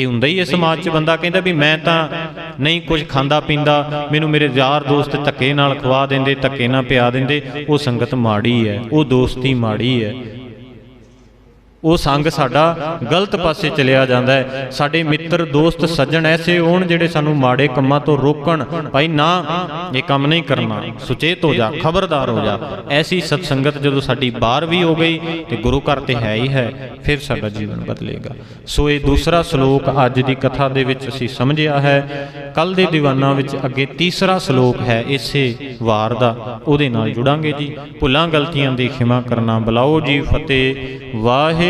[SPEAKER 1] ਇਹ ਹੁੰਦਾ ਹੀ ਹੈ ਸਮਾਜ 'ਚ ਬੰਦਾ ਕਹਿੰਦਾ ਵੀ ਮੈਂ ਤਾਂ ਨਹੀਂ ਕੁਝ ਖਾਂਦਾ ਪੀਂਦਾ। ਮੈਨੂੰ ਮੇਰੇ ਯਾਰ ਦੋਸਤ ਧੱਕੇ ਨਾਲ ਖਵਾ ਦਿੰਦੇ ਧੱਕੇ ਨਾਲ ਪਿਆ ਦਿੰਦੇ ਉਹ ਸੰਗਤ ਮਾੜੀ ਹੈ ਉਹ ਦੋਸਤੀ ਮਾੜੀ ਹੈ। ਉਹ ਸੰਗ ਸਾਡਾ ਗਲਤ ਪਾਸੇ ਚਲਿਆ ਜਾਂਦਾ ਹੈ। ਸਾਡੇ ਮਿੱਤਰ, ਦੋਸਤ, ਸੱਜਣ ਐਸੇ ਹੋਣ ਜਿਹੜੇ ਸਾਨੂੰ ਮਾੜੇ ਕੰਮਾਂ ਤੋਂ ਰੋਕਣ। ਭਾਈ ਨਾ, ਇਹ ਕੰਮ ਨਹੀਂ ਕਰਨਾ। ਸੁਚੇਤ ਹੋ ਜਾ, ਖਬਰਦਾਰ ਹੋ ਜਾ। ਐਸੀ ਸਤਸੰਗਤ ਜਦੋਂ ਸਾਡੀ ਬਾਹਰ ਵੀ ਹੋ ਗਈ ਤੇ ਗੁਰੂ ਘਰ ਤੇ ਹੈ ਹੀ ਹੈ, ਫਿਰ ਸਾਡਾ ਜੀਵਨ ਬਦਲੇਗਾ। ਸੋ ਇਹ ਦੂਸਰਾ ਸ਼ਲੋਕ ਅੱਜ ਦੀ ਕਥਾ ਦੇ ਵਿੱਚ ਅਸੀਂ ਸਮਝਿਆ ਹੈ। ਕੱਲ ਦੇ ਦੀਵਾਨਾਂ ਵਿੱਚ ਅੱਗੇ ਤੀਸਰਾ ਸ਼ਲੋਕ ਹੈ ਇਸੇ ਵਾਰ ਦਾ। ਉਹਦੇ ਨਾਲ ਜੁੜਾਂਗੇ ਜੀ। ਭੁੱਲਾਂ, ਗਲਤੀਆਂ ਦੀ ਖਿਮਾ ਕਰਨਾ ਬੁਲਾਓ ਜੀ। ਫਤਿਹ। ਵਾਹਿ